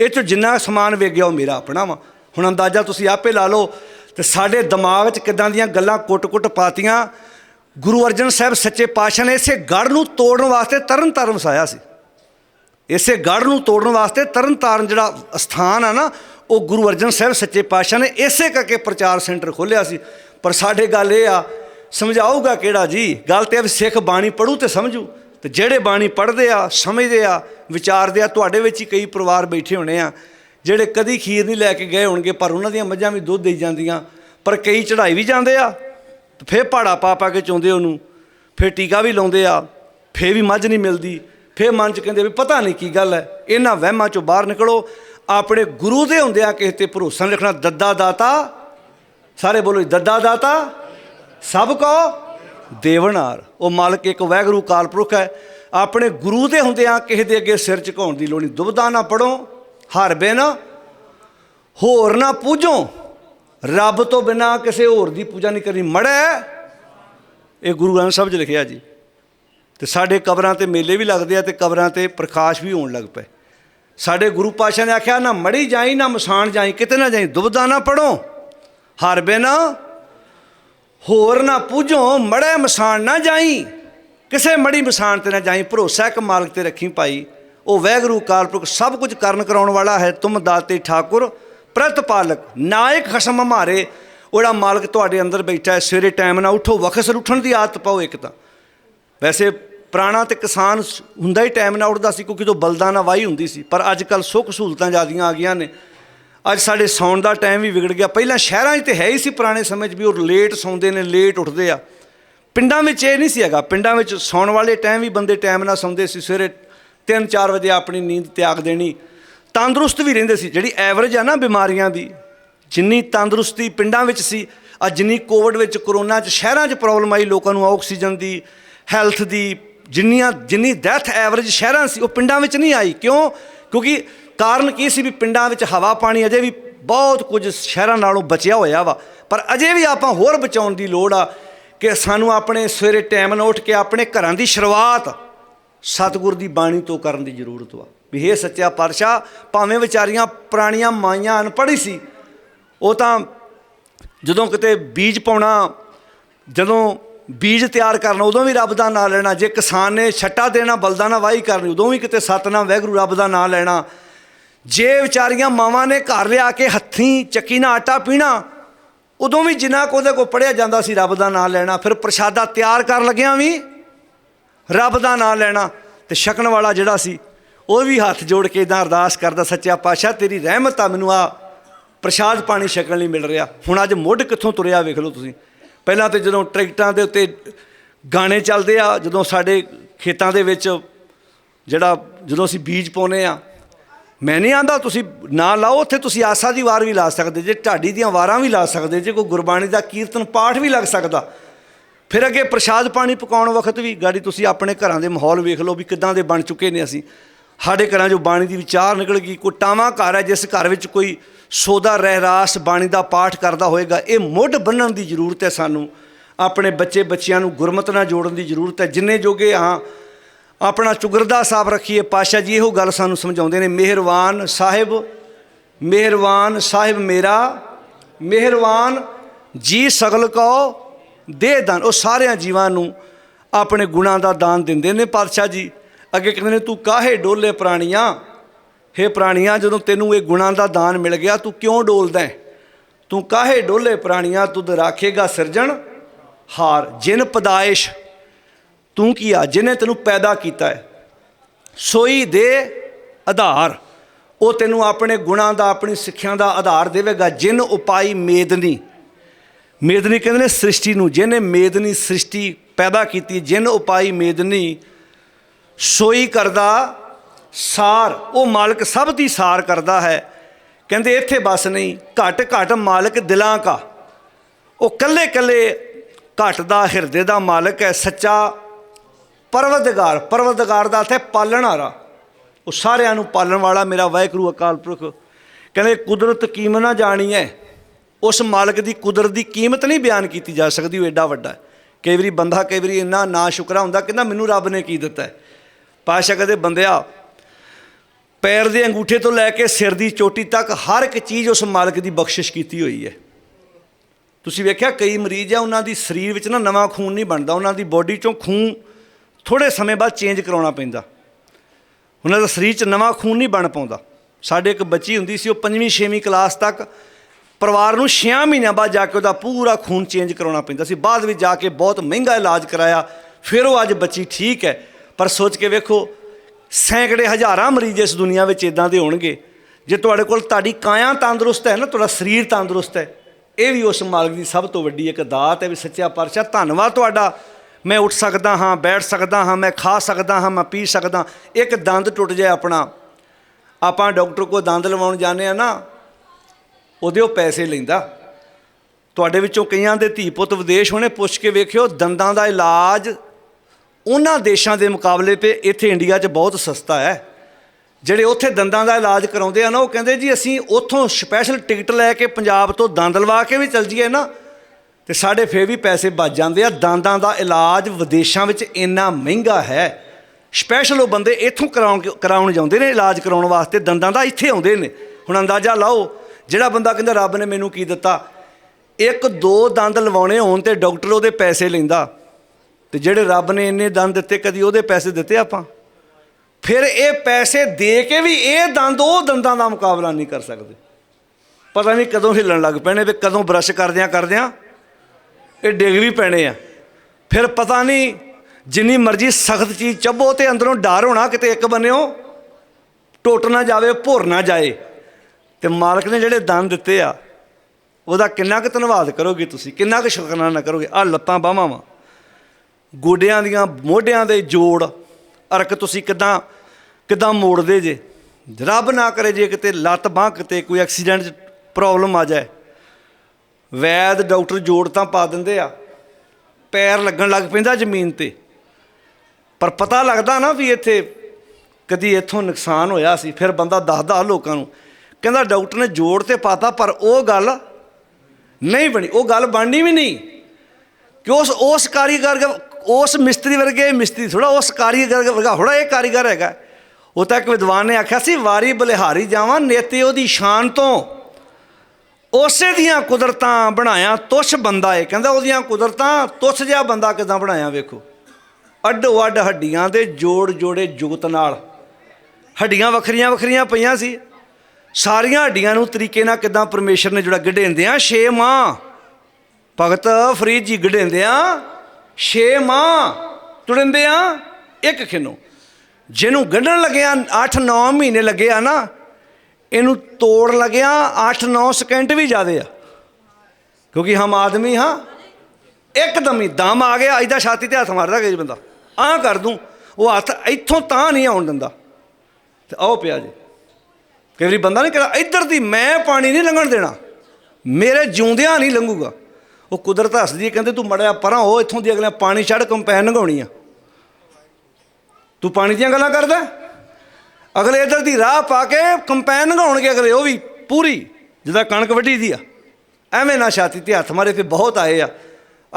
ਇਹ ਚ ਜਿੰਨਾ ਸਮਾਨ ਵੇਚ ਗਿਆ ਉਹ ਮੇਰਾ ਆਪਣਾ ਵਾ। ਹੁਣ ਅੰਦਾਜ਼ਾ ਤੁਸੀਂ ਆਪੇ ਲਾ ਲਓ, ਤੇ ਸਾਡੇ ਦਿਮਾਗ 'ਚ ਕਿਦਾਂ ਦੀਆਂ ਗੱਲਾਂ ਕੁੱਟ-ਕੁੱਟ ਪਾਤੀਆਂ। ਗੁਰੂ ਅਰਜਨ ਸਾਹਿਬ ਸੱਚੇ ਪਾਤਸ਼ਾਹ ਨੇ ਇਸੇ ਗੜ ਨੂੰ ਤੋੜਨ ਵਾਸਤੇ ਤਰਨ ਤਾਰਨ ਵਸਾਇਆ ਸੀ। ਇਸੇ ਗੜ ਨੂੰ ਤੋੜਨ ਵਾਸਤੇ ਤਰਨਤਾਰਨ ਜਿਹੜਾ ਸਥਾਨ ਆ ਨਾ, ਉਹ ਗੁਰੂ ਅਰਜਨ ਸਾਹਿਬ ਸੱਚੇ ਪਾਤਸ਼ਾਹ ਨੇ ਇਸੇ ਕਰਕੇ ਪ੍ਰਚਾਰ ਸੈਂਟਰ ਖੋਲ੍ਹਿਆ ਸੀ। ਪਰ ਸਾਡੇ ਗੱਲ ਇਹ ਆ, ਸਮਝਾਊਗਾ ਕਿਹੜਾ ਜੀ? ਗੱਲ ਤੇ ਆ ਵੀ ਸਿੱਖ ਬਾਣੀ ਪੜੂ ਤੇ ਸਮਝੂ। ਤੇ ਜਿਹੜੇ ਬਾਣੀ ਪੜ੍ਹਦੇ ਆ, ਸਮਝਦੇ ਆ, ਵਿਚਾਰਦੇ ਆ, ਤੁਹਾਡੇ ਵਿੱਚ ਹੀ ਕਈ ਪਰਿਵਾਰ ਬੈਠੇ ਹੋਣੇ ਆ, ਜਿਹੜੇ ਕਦੀ ਖੀਰ ਨਹੀਂ ਲੈ ਕੇ ਗਏ ਹੋਣਗੇ, ਪਰ ਉਹਨਾਂ ਦੀਆਂ ਮੱਝਾਂ ਵੀ ਦੁੱਧ ਦੇਈ ਜਾਂਦੀਆਂ। ਪਰ ਕਈ ਚੜਾਈ ਵੀ ਜਾਂਦੇ ਆ, ਤੇ ਫੇਰ ਪਹਾੜਾ ਪਾ ਪਾ ਕੇ ਚੋਂਦੇ ਉਹਨੂੰ। ਫੇਰ ਟੀਕਾ ਵੀ ਲਾਉਂਦੇ ਆ, ਫੇਰ ਵੀ ਮੱਝ ਨਹੀਂ ਮਿਲਦੀ। ਫੇਰ ਮਨ ਚ ਕਹਿੰਦੇ ਵੀ ਪਤਾ ਨਹੀਂ ਕੀ ਗੱਲ ਹੈ। ਇਹਨਾਂ ਵਹਿਮਾਂ ਚੋਂ ਬਾਹਰ ਨਿਕਲੋ। ਆਪਣੇ ਗੁਰੂ ਦੇ ਹੁੰਦਿਆਂ ਕਿਸੇ ਤੇ ਭਰੋਸਾ ਨਹੀਂ ਰੱਖਣਾ। ਦੱਦਾ ਦਾਤਾ ਸਾਰੇ ਬੋਲੋ ਜੀ, ਦੱਦਾ ਦਾਤਾ ਸਭ ਕੋ ਦੇਵਨਾਰ। ਉਹ ਮਾਲਕ ਇੱਕ ਵੈਗਰੂ ਕਾਲਪੁਰਖ ਹੈ। ਆਪਣੇ ਗੁਰੂ ਦੇ ਹੁੰਦਿਆਂ ਕਿਸੇ ਦੇ ਅੱਗੇ ਸਿਰ ਝੁਕਾਉਣ ਦੀ ਲੋੜ ਨਹੀਂ। ਦੁਬਦਾ ਨਾ ਪੜੋ ਹਰ ਬਿਨ ਹੋਰ ਨਾ ਪੂਜੋ। ਰੱਬ ਤੋਂ ਬਿਨਾ ਕਿਸੇ ਹੋਰ ਦੀ ਪੂਜਾ ਨਹੀਂ ਕਰਨੀ। ਮੜੈ ਇਹ ਗੁਰੂ ਗ੍ਰੰਥ ਸਾਹਿਬ 'ਚ ਲਿਖਿਆ ਜੀ। ਤੇ ਸਾਡੇ ਕਬਰਾਂ ਤੇ ਮੇਲੇ ਵੀ ਲੱਗਦੇ ਆ ਤੇ ਕਬਰਾਂ ਤੇ ਪ੍ਰਕਾਸ਼ ਵੀ ਹੋਣ ਲੱਗ ਪਏ। ਸਾਡੇ ਗੁਰੂ ਪਾਸ਼ਾ ਨੇ ਆਖਿਆ, ਨਾ ਮੜੀ ਜਾਈ, ਨਾ ਮਸਾਨ ਜਾਈ, ਕਿਤੇ ਨਾ ਜਾਈ ਦੁਬਦਾ ਨਾ ਪੜੋ ਹਰਬੇ ਨਾ, ਹੋਰ ਨਾ ਪੂਜੋ ਮੜੇ ਮਸਾਨ ਨਾ ਜਾਈ। ਕਿਸੇ ਮੜੀ ਮਸਾਨ ਤੇ ਨਾ ਜਾਈ, ਭਰੋਸਾ ਇੱਕ ਮਾਲਕ ਤੇ ਰੱਖੀ ਪਾਈ ਉਹ ਵੈਗਰੂ ਕਾਲਪੁਰਖ ਸਭ ਕੁਝ ਕਰਨ ਕਰਾਉਣ ਵਾਲਾ ਹੈ, ਤੁਮ ਦਾਤੇ ਠਾਕੁਰ ਪ੍ਰਤਪਾਲਕ ਨਾਇਕ ਖਸਮ ਹਮਾਰੇ। ਉਹਦਾ ਮਾਲਕ ਤੁਹਾਡੇ ਅੰਦਰ ਬੈਠਾ ਹੈ, ਸਵੇਰੇ ਟਾਈਮ ਨਾਲ ਉਠੋ ਵਖਸਰ ਉੱਠਣ ਦੀ ਆਦਤ ਪਾਓ ਇੱਕ ਤਾਂ। ਵੈਸੇ ਪੁਰਾਣਾ ਤੇ ਕਿਸਾਨ ਹੁੰਦਾ ਹੀ ਟਾਈਮ ਨਾਲ ਉੱਠਦਾ ਸੀ ਕਿਉਂਕਿ ਜਦੋਂ ਬਲਦਾਂ ਨਾਲ ਵਾਹੀ ਹੁੰਦੀ ਸੀ, ਪਰ ਅੱਜ ਕੱਲ ਸੁੱਖ ਸਹੂਲਤਾਂ ਜ਼ਿਆਦੀਆਂ ਆ ਗਈਆਂ ਨੇ। ਅੱਜ ਸਾਡੇ ਸੌਣ ਦਾ ਟਾਈਮ ਵੀ ਵਿਗੜ ਗਿਆ। ਪਹਿਲਾਂ ਸ਼ਹਿਰਾਂ 'ਚ ਤੇ ਹੈ ਹੀ ਸੀ ਪੁਰਾਣੇ ਸਮੇਂ 'ਚ ਵੀ ਉਹ ਲੇਟ ਸੌਂਦੇ ਨੇ ਲੇਟ ਉੱਠਦੇ ਆ। ਪਿੰਡਾਂ ਵਿੱਚ ਇਹ ਨਹੀਂ ਸੀ ਹੈਗਾ। ਪਿੰਡਾਂ ਵਿੱਚ ਸੌਣ ਵਾਲੇ ਟਾਈਮ ਵੀ ਬੰਦੇ ਟਾਈਮ ਨਾਲ ਸੌਂਦੇ ਸੀ। ਸਵੇਰੇ 3-4 ਵਜੇ ਆਪਣੀ ਨੀਂਦ ਤਿਆਗ ਦੇਣੀ। ਤੰਦਰੁਸਤ ਵੀ ਰਹਿੰਦੇ ਸੀ। ਜਿਹੜੀ ਐਵਰੇਜ ਆ ਨਾ ਬਿਮਾਰੀਆਂ ਦੀ, ਜਿੰਨੀ ਤੰਦਰੁਸਤੀ ਪਿੰਡਾਂ ਵਿੱਚ ਸੀ, ਅੱਜ ਜਿੰਨੀ ਕੋਵਿਡ ਵਿੱਚ ਕਰੋਨਾ 'ਚ ਸ਼ਹਿਰਾਂ 'ਚ ਪ੍ਰੋਬਲਮ ਆਈ, ਲੋਕਾਂ ਨੂੰ ਆਕਸੀਜਨ ਦੀ ਹੈਲਥ ਦੀ ਜਿੰਨੀਆਂ, ਜਿੰਨੀ ਡੈਥ ਐਵਰੇਜ ਸ਼ਹਿਰਾਂ ਸੀ, ਉਹ ਪਿੰਡਾਂ ਵਿੱਚ ਨਹੀਂ ਆਈ। ਕਿਉਂ? ਕਿਉਂਕਿ ਕਾਰਨ ਕੀ ਸੀ ਵੀ ਪਿੰਡਾਂ ਵਿੱਚ ਹਵਾ, ਪਾਣੀ ਅਜੇ ਵੀ ਬਹੁਤ ਕੁਝ ਸ਼ਹਿਰਾਂ ਨਾਲੋਂ ਬਚਿਆ ਹੋਇਆ ਵਾ। ਪਰ ਅਜੇ ਵੀ ਆਪਾਂ ਹੋਰ ਬਚਾਉਣ ਦੀ ਲੋੜ ਆ ਕਿ ਸਾਨੂੰ ਆਪਣੇ ਸਵੇਰੇ ਟਾਈਮ ਨਾਲ ਉੱਠ ਕੇ ਆਪਣੇ ਘਰਾਂ ਦੀ ਸ਼ੁਰੂਆਤ ਸਤਿਗੁਰ ਦੀ ਬਾਣੀ ਤੋਂ ਕਰਨ ਦੀ ਜ਼ਰੂਰਤ ਵਾ। ਵੀ ਇਹ ਸੱਚਾ ਪਾਤਸ਼ਾਹ, ਭਾਵੇਂ ਵਿਚਾਰੀਆਂ ਪੁਰਾਣੀਆਂ ਮਾਈਆਂ ਅਨਪੜ੍ਹ ਹੀ ਸੀ, ਉਹ ਤਾਂ ਜਦੋਂ ਕਿਤੇ ਬੀਜ ਪਾਉਣਾ, ਜਦੋਂ ਬੀਜ ਤਿਆਰ ਕਰਨਾ, ਉਦੋਂ ਵੀ ਰੱਬ ਦਾ ਨਾਮ ਲੈਣਾ। ਜੇ ਕਿਸਾਨ ਨੇ ਛੱਟਾ ਦੇਣਾ ਬਲਦਾਂ ਨਾਲ ਵਾਹੀ ਕਰਨੀ, ਉਦੋਂ ਵੀ ਕਿਤੇ ਸਤਨਾਮ ਵੈਗਰੂ ਰੱਬ ਦਾ ਨਾਮ ਲੈਣਾ। ਜੇ ਵਿਚਾਰੀਆਂ ਮਾਵਾਂ ਨੇ ਘਰ ਲਿਆ ਕੇ ਹੱਥੀਂ ਚੱਕੀ ਨਾਲ ਆਟਾ ਪੀਣਾ, ਉਦੋਂ ਵੀ ਜਿੰਨਾ ਕੁ ਉਹਦੇ ਕੋਲ ਪੜਿਆ ਜਾਂਦਾ ਸੀ, ਰੱਬ ਦਾ ਨਾਮ ਲੈਣਾ। ਫਿਰ ਪ੍ਰਸ਼ਾਦਾ ਤਿਆਰ ਕਰਨ ਲੱਗਿਆਂ ਵੀ ਰੱਬ ਦਾ ਨਾਮ ਲੈਣਾ। ਤੇ ਛਕਣ ਵਾਲਾ ਜਿਹੜਾ ਸੀ, ਉਹ ਵੀ ਹੱਥ ਜੋੜ ਕੇ ਇਦਾਂ ਅਰਦਾਸ ਕਰਦਾ ਸੱਚਾ ਪਾਤਸ਼ਾਹ, ਤੇਰੀ ਰਹਿਮਤ ਆ, ਮੈਨੂੰ ਆ ਪ੍ਰਸ਼ਾਦ ਪਾਣੀ ਛਕਣ ਲਈ ਮਿਲ ਰਿਹਾ। ਹੁਣ ਅੱਜ ਮੁੱਢ ਕਿੱਥੋਂ ਤੁਰਿਆ, ਵੇਖ ਲਓ ਤੁਸੀਂ। ਪਹਿਲਾਂ ਤੇ ਜਦੋਂ ਟਰੈਕਟਰਾਂ ਦੇ ਉੱਤੇ ਗਾਣੇ ਚੱਲਦੇ ਆ, ਜਦੋਂ ਸਾਡੇ ਖੇਤਾਂ ਦੇ ਵਿੱਚ ਜਿਹੜਾ, ਜਦੋਂ ਅਸੀਂ ਬੀਜ ਪਾਉਨੇ ਆ, ਮੈਂ ਨਹੀਂ ਆਂਦਾ ਤੁਸੀਂ ਨਾ ਲਾਓ, ਉੱਥੇ ਤੁਸੀਂ ਆਸਾ ਦੀ ਵਾਰ ਵੀ ਲਾ ਸਕਦੇ, ਜੇ ਢਾਡੀ ਦੀਆਂ ਵਾਰਾਂ ਵੀ ਲਾ ਸਕਦੇ, ਜੇ ਕੋਈ ਗੁਰਬਾਣੀ ਦਾ ਕੀਰਤਨ ਪਾਠ ਵੀ ਲੱਗ ਸਕਦਾ। ਫਿਰ ਅੱਗੇ ਪ੍ਰਸ਼ਾਦ ਪਾਣੀ ਪਕਾਉਣ ਵਕਤ ਵੀ ਗਾੜੀ ਤੁਸੀਂ ਆਪਣੇ ਘਰਾਂ ਦੇ ਮਾਹੌਲ ਵੇਖ ਲਓ ਵੀ ਕਿੱਦਾਂ ਦੇ ਬਣ ਚੁੱਕੇ ਨੇ ਅਸੀਂ। ਸਾਡੇ ਘਰਾਂ 'ਚੋਂ ਬਾਣੀ ਦੀ ਵਿਚਾਰ ਨਿਕਲ ਗਈ, ਕੋਈ ਟਾਵਾਂ ਘਰ ਹੈ, ਜਿਸ ਘਰ ਵਿੱਚ ਕੋਈ ਸੋਦਾ ਰਹਿਰਾਸ ਬਾਣੀ ਦਾ ਪਾਠ ਕਰਦਾ ਹੋਏਗਾ। ਇਹ ਮੁੱਢ ਬੰਨਣ ਦੀ ਜ਼ਰੂਰਤ ਹੈ ਸਾਨੂੰ। ਆਪਣੇ ਬੱਚੇ ਬੱਚਿਆਂ ਨੂੰ ਗੁਰਮਤ ਨਾਲ ਜੋੜਨ ਦੀ ਜ਼ਰੂਰਤ ਹੈ। ਜਿੰਨੇ ਜੋਗੇ ਹਾਂ, ਆਪਣਾ ਚੁਗਰਦਾ ਸਾਫ਼ ਰੱਖੀਏ। ਪਾਸ਼ਾ ਜੀ ਇਹੋ ਗੱਲ ਸਾਨੂੰ ਸਮਝਾਉਂਦੇ ਨੇ, ਮਿਹਰਬਾਨ ਸਾਹਿਬ ਮਿਹਰਬਾਨ ਸਾਹਿਬ ਮੇਰਾ, ਮਿਹਰਬਾਨ ਜੀ ਸਗਲ ਕੋ ਦੇ ਦਾਨ ਉਹ ਸਾਰਿਆਂ ਜੀਵਾਂ ਨੂੰ ਆਪਣੇ ਗੁਣਾਂ ਦਾ ਦਾਨ ਦਿੰਦੇ ਨੇ ਪਾਤਸ਼ਾਹ ਜੀ। ਅੱਗੇ ਕਹਿੰਦੇ ਨੇ, ਤੂੰ ਕਾਹੇ ਡੋਲੇ ਪ੍ਰਾਣੀਆਂ? ਹੇ ਪ੍ਰਾਣੀਆਂ, ਜਦੋਂ ਤੈਨੂੰ ਇਹ ਗੁਣਾਂ ਦਾ ਦਾਨ ਮਿਲ ਗਿਆ, ਤੂੰ ਕਿਉਂ ਡੋਲਦਾ ਹੈ? ਤੂੰ ਕਾਹੇ ਡੋਲੇ ਪ੍ਰਾਣੀਆਂ? ਤੁਧ ਰਾਖੇਗਾ ਸਿਰਜਣ ਹਾਰ, ਜਿਨ ਪਦਾਇਸ਼। ਤੂੰ ਕੀ ਆ? ਜਿਨੇ ਤੈਨੂੰ ਪੈਦਾ ਕੀਤਾ ਹੈ। ਸੋਈ ਦੇ ਆਧਾਰ। ਉਹ ਤੈਨੂੰ ਆਪਣੇ ਗੁਣਾਂ ਦਾ, ਆਪਣੀ ਸਿੱਖਿਆ ਦਾ ਆਧਾਰ ਦੇਵੇਗਾ। ਜਿਨ ਉਪਾਈ ਮੇਦਨੀ। ਮੇਦਨੀ ਕਹਿੰਦੇ ਨੇ ਸ੍ਰਿਸ਼ਟੀ ਨੂੰ। ਜਿਹਨੇ ਮੇਦਨੀ ਸ੍ਰਿਸ਼ਟੀ ਪੈਦਾ ਕੀਤੀ, ਜਿਨ ਉਪਾਈ ਮੇਦਨੀ ਸੋਈ ਕਰਦਾ ਸਾਰ, ਉਹ ਮਾਲਕ ਸਭ ਦੀ ਸਾਰ ਕਰਦਾ ਹੈ। ਕਹਿੰਦੇ, ਇੱਥੇ ਬਸ ਨਹੀਂ, ਘਟ ਘਟ ਮਾਲਕ ਦਿਲਾਂ ਕਾ। ਉਹ ਕੱਲੇ ਕੱਲੇ ਘਟ ਦਾ ਹਿਰਦੇ ਦਾ ਮਾਲਕ ਹੈ, ਸੱਚਾ ਪਰਵਤਗਾਰ ਪਰਵਤਗਾਰ ਦਾ ਅਰਥ ਹੈ ਪਾਲਣ ਹਾਰਾ ਉਹ ਸਾਰਿਆਂ ਨੂੰ ਪਾਲਣ ਵਾਲਾ ਮੇਰਾ ਵਾਹਿਗੁਰੂ ਅਕਾਲ ਪੁਰਖ। ਕਹਿੰਦੇ, ਕੁਦਰਤ ਕੀਮ ਨਾ ਜਾਣੀ ਹੈ ਉਸ ਮਾਲਕ ਦੀ ਕੁਦਰਤ ਦੀ ਕੀਮਤ ਨਹੀਂ ਬਿਆਨ ਕੀਤੀ ਜਾ ਸਕਦੀ, ਉਹ ਐਡਾ ਵੱਡਾ ਹੈ। ਕਈ ਵਾਰੀ ਬੰਦਾ, ਕਈ ਵਾਰੀ ਇੰਨਾ ਨਾ ਸ਼ੁਕਰਾ ਹੁੰਦਾ, ਕਹਿੰਦਾ, ਮੈਨੂੰ ਰੱਬ ਨੇ ਕੀ ਦਿੱਤਾ ਹੈ? ਪਾਸ਼ਾ ਕਹਦੇ, ਬੰਦਿਆ ਪੈਰ ਦੇ ਅੰਗੂਠੇ ਤੋਂ ਲੈ ਕੇ ਸਿਰ ਦੀ ਚੋਟੀ ਤੱਕ ਹਰ ਇੱਕ ਚੀਜ਼ ਉਸ ਮਾਲਕ ਦੀ ਬਖਸ਼ਿਸ਼ ਕੀਤੀ ਹੋਈ ਹੈ। ਤੁਸੀਂ ਵੇਖਿਆ ਕਈ ਮਰੀਜ਼ ਆ, ਉਹਨਾਂ ਦੀ ਸਰੀਰ ਵਿੱਚ ਨਾ ਨਵਾਂ ਖੂਨ ਨਹੀਂ ਬਣਦਾ, ਉਹਨਾਂ ਦੀ ਬੋਡੀ ਚੋਂ ਖੂਨ ਥੋੜੇ ਸਮੇਂ ਬਾਅਦ ਚੇਂਜ ਕਰਾਉਣਾ ਪੈਂਦਾ। ਉਹਨਾਂ ਦਾ ਸਰੀਰ 'ਚ ਨਵਾਂ ਖੂਨ ਨਹੀਂ ਬਣ ਪਾਉਂਦਾ। ਸਾਡੇ ਇੱਕ ਬੱਚੀ ਹੁੰਦੀ ਸੀ, ਉਹ ਪੰਜਵੀਂ, ਛੇਵੀਂ ਕਲਾਸ ਤੱਕ ਪਰਿਵਾਰ ਨੂੰ 6 ਮਹੀਨਿਆਂ ਬਾਅਦ ਜਾ ਕੇ ਉਹਦਾ ਪੂਰਾ ਖੂਨ ਚੇਂਜ ਕਰਾਉਣਾ ਪੈਂਦਾ ਸੀ। ਬਾਅਦ ਵਿੱਚ ਜਾ ਕੇ ਬਹੁਤ ਮਹਿੰਗਾ ਇਲਾਜ ਕਰਾਇਆ, ਫਿਰ ਉਹ ਅੱਜ ਬੱਚੀ ਠੀਕ ਹੈ। ਪਰ ਸੋਚ ਕੇ ਵੇਖੋ ਸੈਂਕੜੇ ਹਜ਼ਾਰਾਂ ਮਰੀਜ਼ ਇਸ ਦੁਨੀਆ ਵਿੱਚ ਇਦਾਂ ਦੇ ਹੋਣਗੇ, ਜੇ ਤੁਹਾਡੇ ਕੋਲ ਤੁਹਾਡੀ ਕਾਇਆ ਤੰਦਰੁਸਤ ਹੈ ਨਾ, ਤੁਹਾਡਾ ਸਰੀਰ ਤੰਦਰੁਸਤ ਹੈ, ਇਹ ਵੀ ਉਸ ਮਾਲਕ ਦੀ ਸਭ ਤੋਂ ਵੱਡੀ ਇੱਕ ਦਾਤ ਹੈ ਵੀ ਸੱਚਾ ਪਾਤਸ਼ਾਹ, ਧੰਨਵਾਦ ਤੁਹਾਡਾ। ਮੈਂ ਉੱਠ ਸਕਦਾ ਹਾਂ, ਬੈਠ ਸਕਦਾ ਹਾਂ, ਮੈਂ ਖਾ ਸਕਦਾ ਹਾਂ, ਮੈਂ ਪੀ ਸਕਦਾ ਇੱਕ ਦੰਦ ਟੁੱਟ ਜਾਏ ਆਪਣਾ। ਆਪਾਂ ਡਾਕਟਰ ਕੋਲ ਦੰਦ ਲਵਾਉਣ ਜਾਂਦੇ ਆ ਨਾ, ਉਹਦੇ ਉਹ ਪੈਸੇ ਲੈਂਦਾ। ਤੁਹਾਡੇ ਵਿੱਚੋਂ ਕਈਆਂ ਦੇ ਧੀ ਪੁੱਤ ਵਿਦੇਸ਼ ਹੋਣੇ, ਪੁੱਛ ਕੇ ਵੇਖਿਓ, ਦੰਦਾਂ ਦਾ ਇਲਾਜ ਉਹਨਾਂ ਦੇਸ਼ਾਂ ਦੇ ਮੁਕਾਬਲੇ ਤੇ ਇੱਥੇ ਇੰਡੀਆ 'ਚ ਬਹੁਤ ਸਸਤਾ ਹੈ। ਜਿਹੜੇ ਉੱਥੇ ਦੰਦਾਂ ਦਾ ਇਲਾਜ ਕਰਾਉਂਦੇ ਆ ਨਾ, ਉਹ ਕਹਿੰਦੇ ਜੀ ਅਸੀਂ ਉੱਥੋਂ ਸਪੈਸ਼ਲ ਟਿਕਟ ਲੈ ਕੇ ਪੰਜਾਬ ਤੋਂ ਦੰਦ ਲਵਾ ਕੇ ਵੀ ਚੱਲ ਜੀਏ ਨਾ, ਤੇ ਸਾਡੇ ਫੇਰ ਵੀ ਪੈਸੇ ਬਚ ਜਾਂਦੇ ਆ। ਦੰਦਾਂ ਦਾ ਇਲਾਜ ਵਿਦੇਸ਼ਾਂ ਵਿੱਚ ਇੰਨਾ ਮਹਿੰਗਾ ਹੈ। ਸਪੈਸ਼ਲ ਉਹ ਬੰਦੇ ਇੱਥੋਂ ਕਰਾਉਣ ਕਰਾਉਣ ਜਾਂਦੇ ਨੇ ਇਲਾਜ ਕਰਾਉਣ ਵਾਸਤੇ, ਦੰਦਾਂ ਦਾ ਇੱਥੇ ਆਉਂਦੇ ਨੇ। ਹੁਣ ਅੰਦਾਜ਼ਾ ਲਾਓ, ਜਿਹੜਾ ਬੰਦਾ ਕਹਿੰਦਾ, ਰੱਬ ਨੇ ਮੈਨੂੰ ਕੀ ਦਿੱਤਾ? ਇੱਕ ਦੋ ਦੰਦ ਲਵਾਉਣੇ ਹੋਣ ਤੇ ਡਾਕਟਰ ਉਹਦੇ ਪੈਸੇ ਲੈਂਦਾ। ਤੇ ਜਿਹੜੇ ਰੱਬ ਨੇ ਇੰਨੇ ਦੰਦ ਦਿੱਤੇ, ਕਦੀ ਉਹਦੇ ਪੈਸੇ ਦਿੱਤੇ ਆਪਾਂ? ਫਿਰ ਇਹ ਪੈਸੇ ਦੇ ਕੇ ਵੀ ਇਹ ਦੰਦ ਉਹ ਦੰਦਾਂ ਦਾ ਮੁਕਾਬਲਾ ਨਹੀਂ ਕਰ ਸਕਦੇ। ਪਤਾ ਨਹੀਂ ਕਦੋਂ ਹਿੱਲਣ ਲੱਗ ਪੈਣੇ ਵੀ ਕਦੋਂ ਬ੍ਰਸ਼ ਕਰਦਿਆਂ ਕਰਦਿਆਂ ਇਹ ਡਿੱਗ ਵੀ ਪੈਣੇ ਆ। ਫਿਰ ਪਤਾ ਨਹੀਂ ਜਿੰਨੀ ਮਰਜ਼ੀ ਸਖਤ ਚੀਜ਼ ਚੱਬੋ ਤੇ ਅੰਦਰੋਂ ਡਰ ਹੋਣਾ ਕਿਤੇ ਇੱਕ ਬੰਨਿਓ, ਟੁੱਟ ਨਾ ਜਾਵੇ, ਭੁਰ ਨਾ ਜਾਏ। ਤੇ ਮਾਲਕ ਨੇ ਜਿਹੜੇ ਦੰਦ ਦਿੱਤੇ ਆ, ਉਹਦਾ ਕਿੰਨਾ ਕੁ ਧੰਨਵਾਦ ਕਰੋਗੇ ਤੁਸੀਂ, ਕਿੰਨਾ ਕੁ ਸ਼ੁਕਰਾਨਾ ਕਰੋਗੇ? ਆ ਲੱਤਾਂ ਬਾਹਾਂ ਵਾ। ਗੋਡਿਆਂ ਦੀਆਂ ਮੋਢਿਆਂ ਦੇ ਜੋੜ। ਅਰਕ ਤੁਸੀਂ ਕਿਦਾਂ ਕਿਦਾਂ ਮੋੜਦੇ ਜੇ? ਰੱਬ ਨਾ ਕਰੇ ਜੇ ਕਿਤੇ ਲੱਤ ਬਾਹ ਕਿਤੇ ਕੋਈ ਐਕਸੀਡੈਂਟ 'ਚ ਪ੍ਰੋਬਲਮ ਆ ਜਾਏ। ਵੈਦ ਡਾਕਟਰ ਜੋੜ ਤਾਂ ਪਾ ਦਿੰਦੇ ਆ। ਪੈਰ ਲੱਗਣ ਲੱਗ ਪੈਂਦਾ ਜ਼ਮੀਨ ਤੇ। ਪਰ ਪਤਾ ਲੱਗਦਾ ਨਾ ਵੀ ਇੱਥੇ ਕਦੀ ਇੱਥੋਂ ਨੁਕਸਾਨ ਹੋਇਆ ਸੀ, ਫਿਰ ਬੰਦਾ ਦੱਸਦਾ ਲੋਕਾਂ ਨੂੰ। ਕਹਿੰਦਾ ਡਾਕਟਰ ਨੇ ਜੋੜ ਤੇ ਪਾਤਾ, ਪਰ ਉਹ ਗੱਲ ਨਹੀਂ ਬਣੀ। ਉਹ ਗੱਲ ਬਣਨੀ ਵੀ ਨਹੀਂ। ਕਿ ਉਸ ਉਸ ਕਾਰੀਗਰ ਉਸ ਮਿਸਤਰੀ ਵਰਗੇ ਮਿਸਤਰੀ ਥੋੜਾ ਉਸ ਕਾਰੀਗਰ ਵਰਗਾ ਥੋੜਾ ਇਹ ਕਾਰੀਗਰ ਹੈਗਾ। ਉਹ ਤਾਂ ਇੱਕ ਵਿਦਵਾਨ ਨੇ ਆਖਿਆ ਸੀ, ਵਾਰੀ ਬਲਿਹਾਰੀ ਜਾਵਾਂ, ਨੇਤੇ ਉਹਦੀ ਸ਼ਾਨ ਤੋਂ। ਉਸੇ ਦੀਆਂ ਕੁਦਰਤਾਂ ਬਣਾਇਆ, ਤੁਛ ਬੰਦਾ ਏ। ਕਹਿੰਦਾ, ਉਹਦੀਆਂ ਕੁਦਰਤਾਂ, ਤੁਛ ਜਿਹਾ ਬੰਦਾ ਕਿਦਾਂ ਬਣਾਇਆ, ਵੇਖੋ। ਅੱਡੋ ਅੱਡ ਹੱਡੀਆਂ ਦੇ ਜੋੜ ਜੋੜੇ ਜੁਗਤ ਨਾਲ। ਹੱਡੀਆਂ ਵੱਖਰੀਆਂ ਵੱਖਰੀਆਂ ਪਈਆਂ ਸੀ। ਸਾਰੀਆਂ ਹੱਡੀਆਂ ਨੂੰ ਤਰੀਕੇ ਨਾਲ ਕਿਦਾਂ ਪਰਮੇਸ਼ਰ ਨੇ ਜਿਹੜਾ ਗਢੇਂਦੇ ਆ, ਛੇ ਮਾਂ। ਭਗਤ ਫਰੀਦ ਜੀ ਗਢੇਂਦੇ ਆ। ਛੇ ਮਾਂ ਤੁੜਿੰਦੇ ਆ, ਇੱਕ ਖਿਨੋ। ਜਿਹਨੂੰ ਗੰਢਣ ਲੱਗਿਆ 8-9 ਮਹੀਨੇ ਲੱਗੇ ਆ ਨਾ, ਇਹਨੂੰ ਤੋੜ ਲੱਗਿਆ 8-9 ਸਕਿੰਟ ਵੀ ਜ਼ਿਆਦੇ ਆ। ਕਿਉਂਕਿ ਹਮ ਆਦਮੀ ਹਾਂ, ਇੱਕਦਮ ਹੀ ਦਮ ਆ ਗਿਆ ਐਦਾ ਛਾਤੀ ਤੇ ਹੱਥ ਮਾਰਦਾ ਕਿ ਬੰਦਾ, ਆਹ ਕਰ ਦੂੰ, ਉਹ ਹੱਥ ਇੱਥੋਂ ਤਾਂ ਨਹੀਂ ਆਉਣ ਦਿੰਦਾ। ਤੇ ਆਓ ਪਿਆ ਜੀ। ਕਈ ਵਾਰੀ ਬੰਦਾ ਨਹੀਂ ਕਹਿੰਦਾ, ਇੱਧਰ ਦੀ ਮੈਂ ਪਾਣੀ ਨਹੀਂ ਲੰਘਣ ਦੇਣਾ, ਮੇਰੇ ਜਿਉਂਦਿਆਂ ਨਹੀਂ ਲੰਘੂਗਾ। ਉਹ ਕੁਦਰਤ ਹੱਸਦੀ ਹੈ, ਕਹਿੰਦੇ ਤੂੰ ਮੜਿਆ ਪਰਾਂ ਉਹ ਇੱਥੋਂ ਦੀ ਅਗਲੇ ਪਾਣੀ ਛੱਡ ਕੰਪੈਨ ਲੰਘਾਉਣੀ ਆ। ਤੂੰ ਪਾਣੀ ਦੀਆਂ ਗੱਲਾਂ ਕਰਦਾ? ਅਗਲੇ ਇਧਰ ਦੀ ਰਾਹ ਪਾ ਕੇ ਕੰਪੈਨ ਲੰਘਾਉਣਗੇ ਅਗਲੇ, ਉਹ ਵੀ ਪੂਰੀ, ਜਿੱਦਾਂ ਕਣਕ ਵੱਢੀ ਦੀ ਆ। ਐਵੇਂ ਨਾ ਛਾਤੀ ਤੇ ਹੱਥ ਮਾਰੇ, ਫਿਰ ਬਹੁਤ ਆਏ ਆ।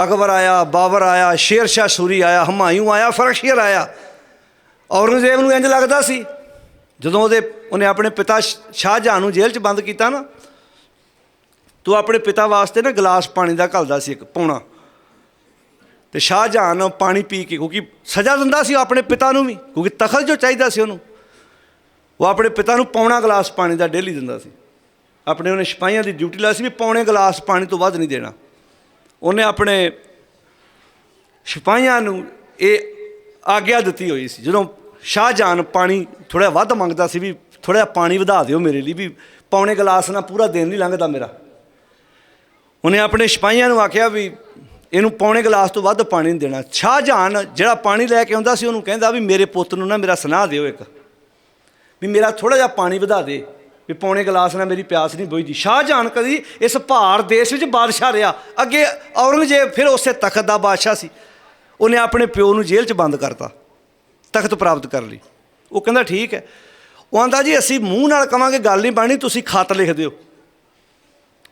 ਅਕਬਰ ਆਇਆ, ਬਾਬਰ ਆਇਆ ਸ਼ੇਰ ਸ਼ਾਹ ਸੂਰੀ ਆਇਆ, ਹਮਾਯੂ ਆਇਆ ਫਰਖਸ਼ੀਰ ਆਇਆ। ਔਰੰਗਜ਼ੇਬ ਨੂੰ ਇੰਜ ਲੱਗਦਾ ਸੀ, ਜਦੋਂ ਉਹਦੇ, ਉਹਨੇ ਆਪਣੇ ਪਿਤਾ ਸ਼- ਸ਼ਾਹਜਹਾਨ ਨੂੰ ਜੇਲ੍ਹ 'ਚ ਬੰਦ ਕੀਤਾ ਨਾ ਤੂੰ ਆਪਣੇ ਪਿਤਾ ਵਾਸਤੇ ਨਾ ਗਲਾਸ ਪਾਣੀ ਦਾ ਘਲਦਾ ਸੀ ਇੱਕ ਪੌਣਾ। ਤੇ ਸ਼ਾਹਜਹਾਨ ਪਾਣੀ ਪੀ ਕੇ, ਕਿਉਂਕਿ ਸਜ਼ਾ ਦਿੰਦਾ ਸੀ ਉਹ ਆਪਣੇ ਪਿਤਾ ਨੂੰ ਵੀ, ਕਿਉਂਕਿ ਤਖਤ ਜੋ ਚਾਹੀਦਾ ਸੀ ਉਹਨੂੰ। ਉਹ ਆਪਣੇ ਪਿਤਾ ਨੂੰ ਪੌਣਾ ਗਲਾਸ ਪਾਣੀ ਦਾ ਡੇਲੀ ਦਿੰਦਾ ਸੀ। ਆਪਣੇ ਉਹਨੇ ਸਿਪਾਹੀਆਂ ਦੀ ਡਿਊਟੀ ਲਾਈ ਸੀ ਵੀ ਪੌਣੇ ਗਲਾਸ ਪਾਣੀ ਤੋਂ ਵੱਧ ਨਹੀਂ ਦੇਣਾ। ਉਹਨੇ ਆਪਣੇ ਸਿਪਾਹੀਆਂ ਨੂੰ ਇਹ ਆਗਿਆ ਦਿੱਤੀ ਹੋਈ ਸੀ। ਜਦੋਂ ਸ਼ਾਹਜਹਾਨ ਪਾਣੀ ਥੋੜਾ ਵੱਧ ਮੰਗਦਾ ਸੀ ਵੀ ਥੋੜਾ ਪਾਣੀ ਵਧਾ ਦਿਓ ਮੇਰੇ ਲਈ ਵੀ ਪੌਣੇ ਗਲਾਸ ਨਾਲ ਪੂਰਾ ਦਿਨ ਨਹੀਂ ਲੰਘਦਾ ਮੇਰਾ। ਉਹਨੇ ਆਪਣੇ ਸਿਪਾਹੀਆਂ ਨੂੰ ਆਖਿਆ ਵੀ ਇਹਨੂੰ ਪੌਣੇ ਗਲਾਸ ਤੋਂ ਵੱਧ ਪਾਣੀ ਨਹੀਂ ਦੇਣਾ। ਸ਼ਾਹਜਹਾਨ ਜਿਹੜਾ ਪਾਣੀ ਲੈ ਕੇ ਆਉਂਦਾ ਸੀ, ਉਹਨੂੰ ਕਹਿੰਦਾ ਵੀ ਮੇਰੇ ਪੁੱਤ ਨੂੰ ਨਾ ਮੇਰਾ ਸੁਨਾਹ ਦਿਓ ਇੱਕ। ਵੀ ਮੇਰਾ ਥੋੜਾ ਜਿਹਾ ਪਾਣੀ ਵਧਾ ਦੇ। ਵੀ ਪੌਣੇ ਗਲਾਸ ਨਾਲ ਮੇਰੀ ਪਿਆਸ ਨਹੀਂ ਬੁਝਦੀ। ਸ਼ਾਹਜਹਾਨ ਕਦੀ ਇਸ ਭਾਰ ਦੇਸ਼ ਵਿੱਚ ਬਾਦਸ਼ਾਹ ਰਿਹਾ। ਅੱਗੇ ਔਰੰਗਜ਼ੇਬ ਫਿਰ ਉਸੇ ਤਖਤ ਦਾ ਬਾਦਸ਼ਾਹ ਸੀ। ਉਹਨੇ ਆਪਣੇ ਪਿਓ ਨੂੰ ਜੇਲ੍ਹ 'ਚ ਬੰਦ ਕਰਤਾ। ਤਖਤ ਪ੍ਰਾਪਤ ਕਰ ਲਈ। ਉਹ ਕਹਿੰਦਾ, ਠੀਕ ਹੈ। ਉਹ ਆਂਦਾ, ਜੀ, ਅਸੀਂ ਮੂੰਹ ਨਾਲ ਕਵਾਂਗੇ, ਗੱਲ ਨਹੀਂ ਬਾਣੀ ਤੁਸੀਂ ਖਤ ਲਿਖ ਦਿਓ।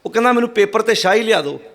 ਉਹ ਕਹਿੰਦਾ ਮੈਨੂੰ ਪੇਪਰ ਤੇ ਸ਼ਾਹੀ ਲਿਆ ਦਿਓ।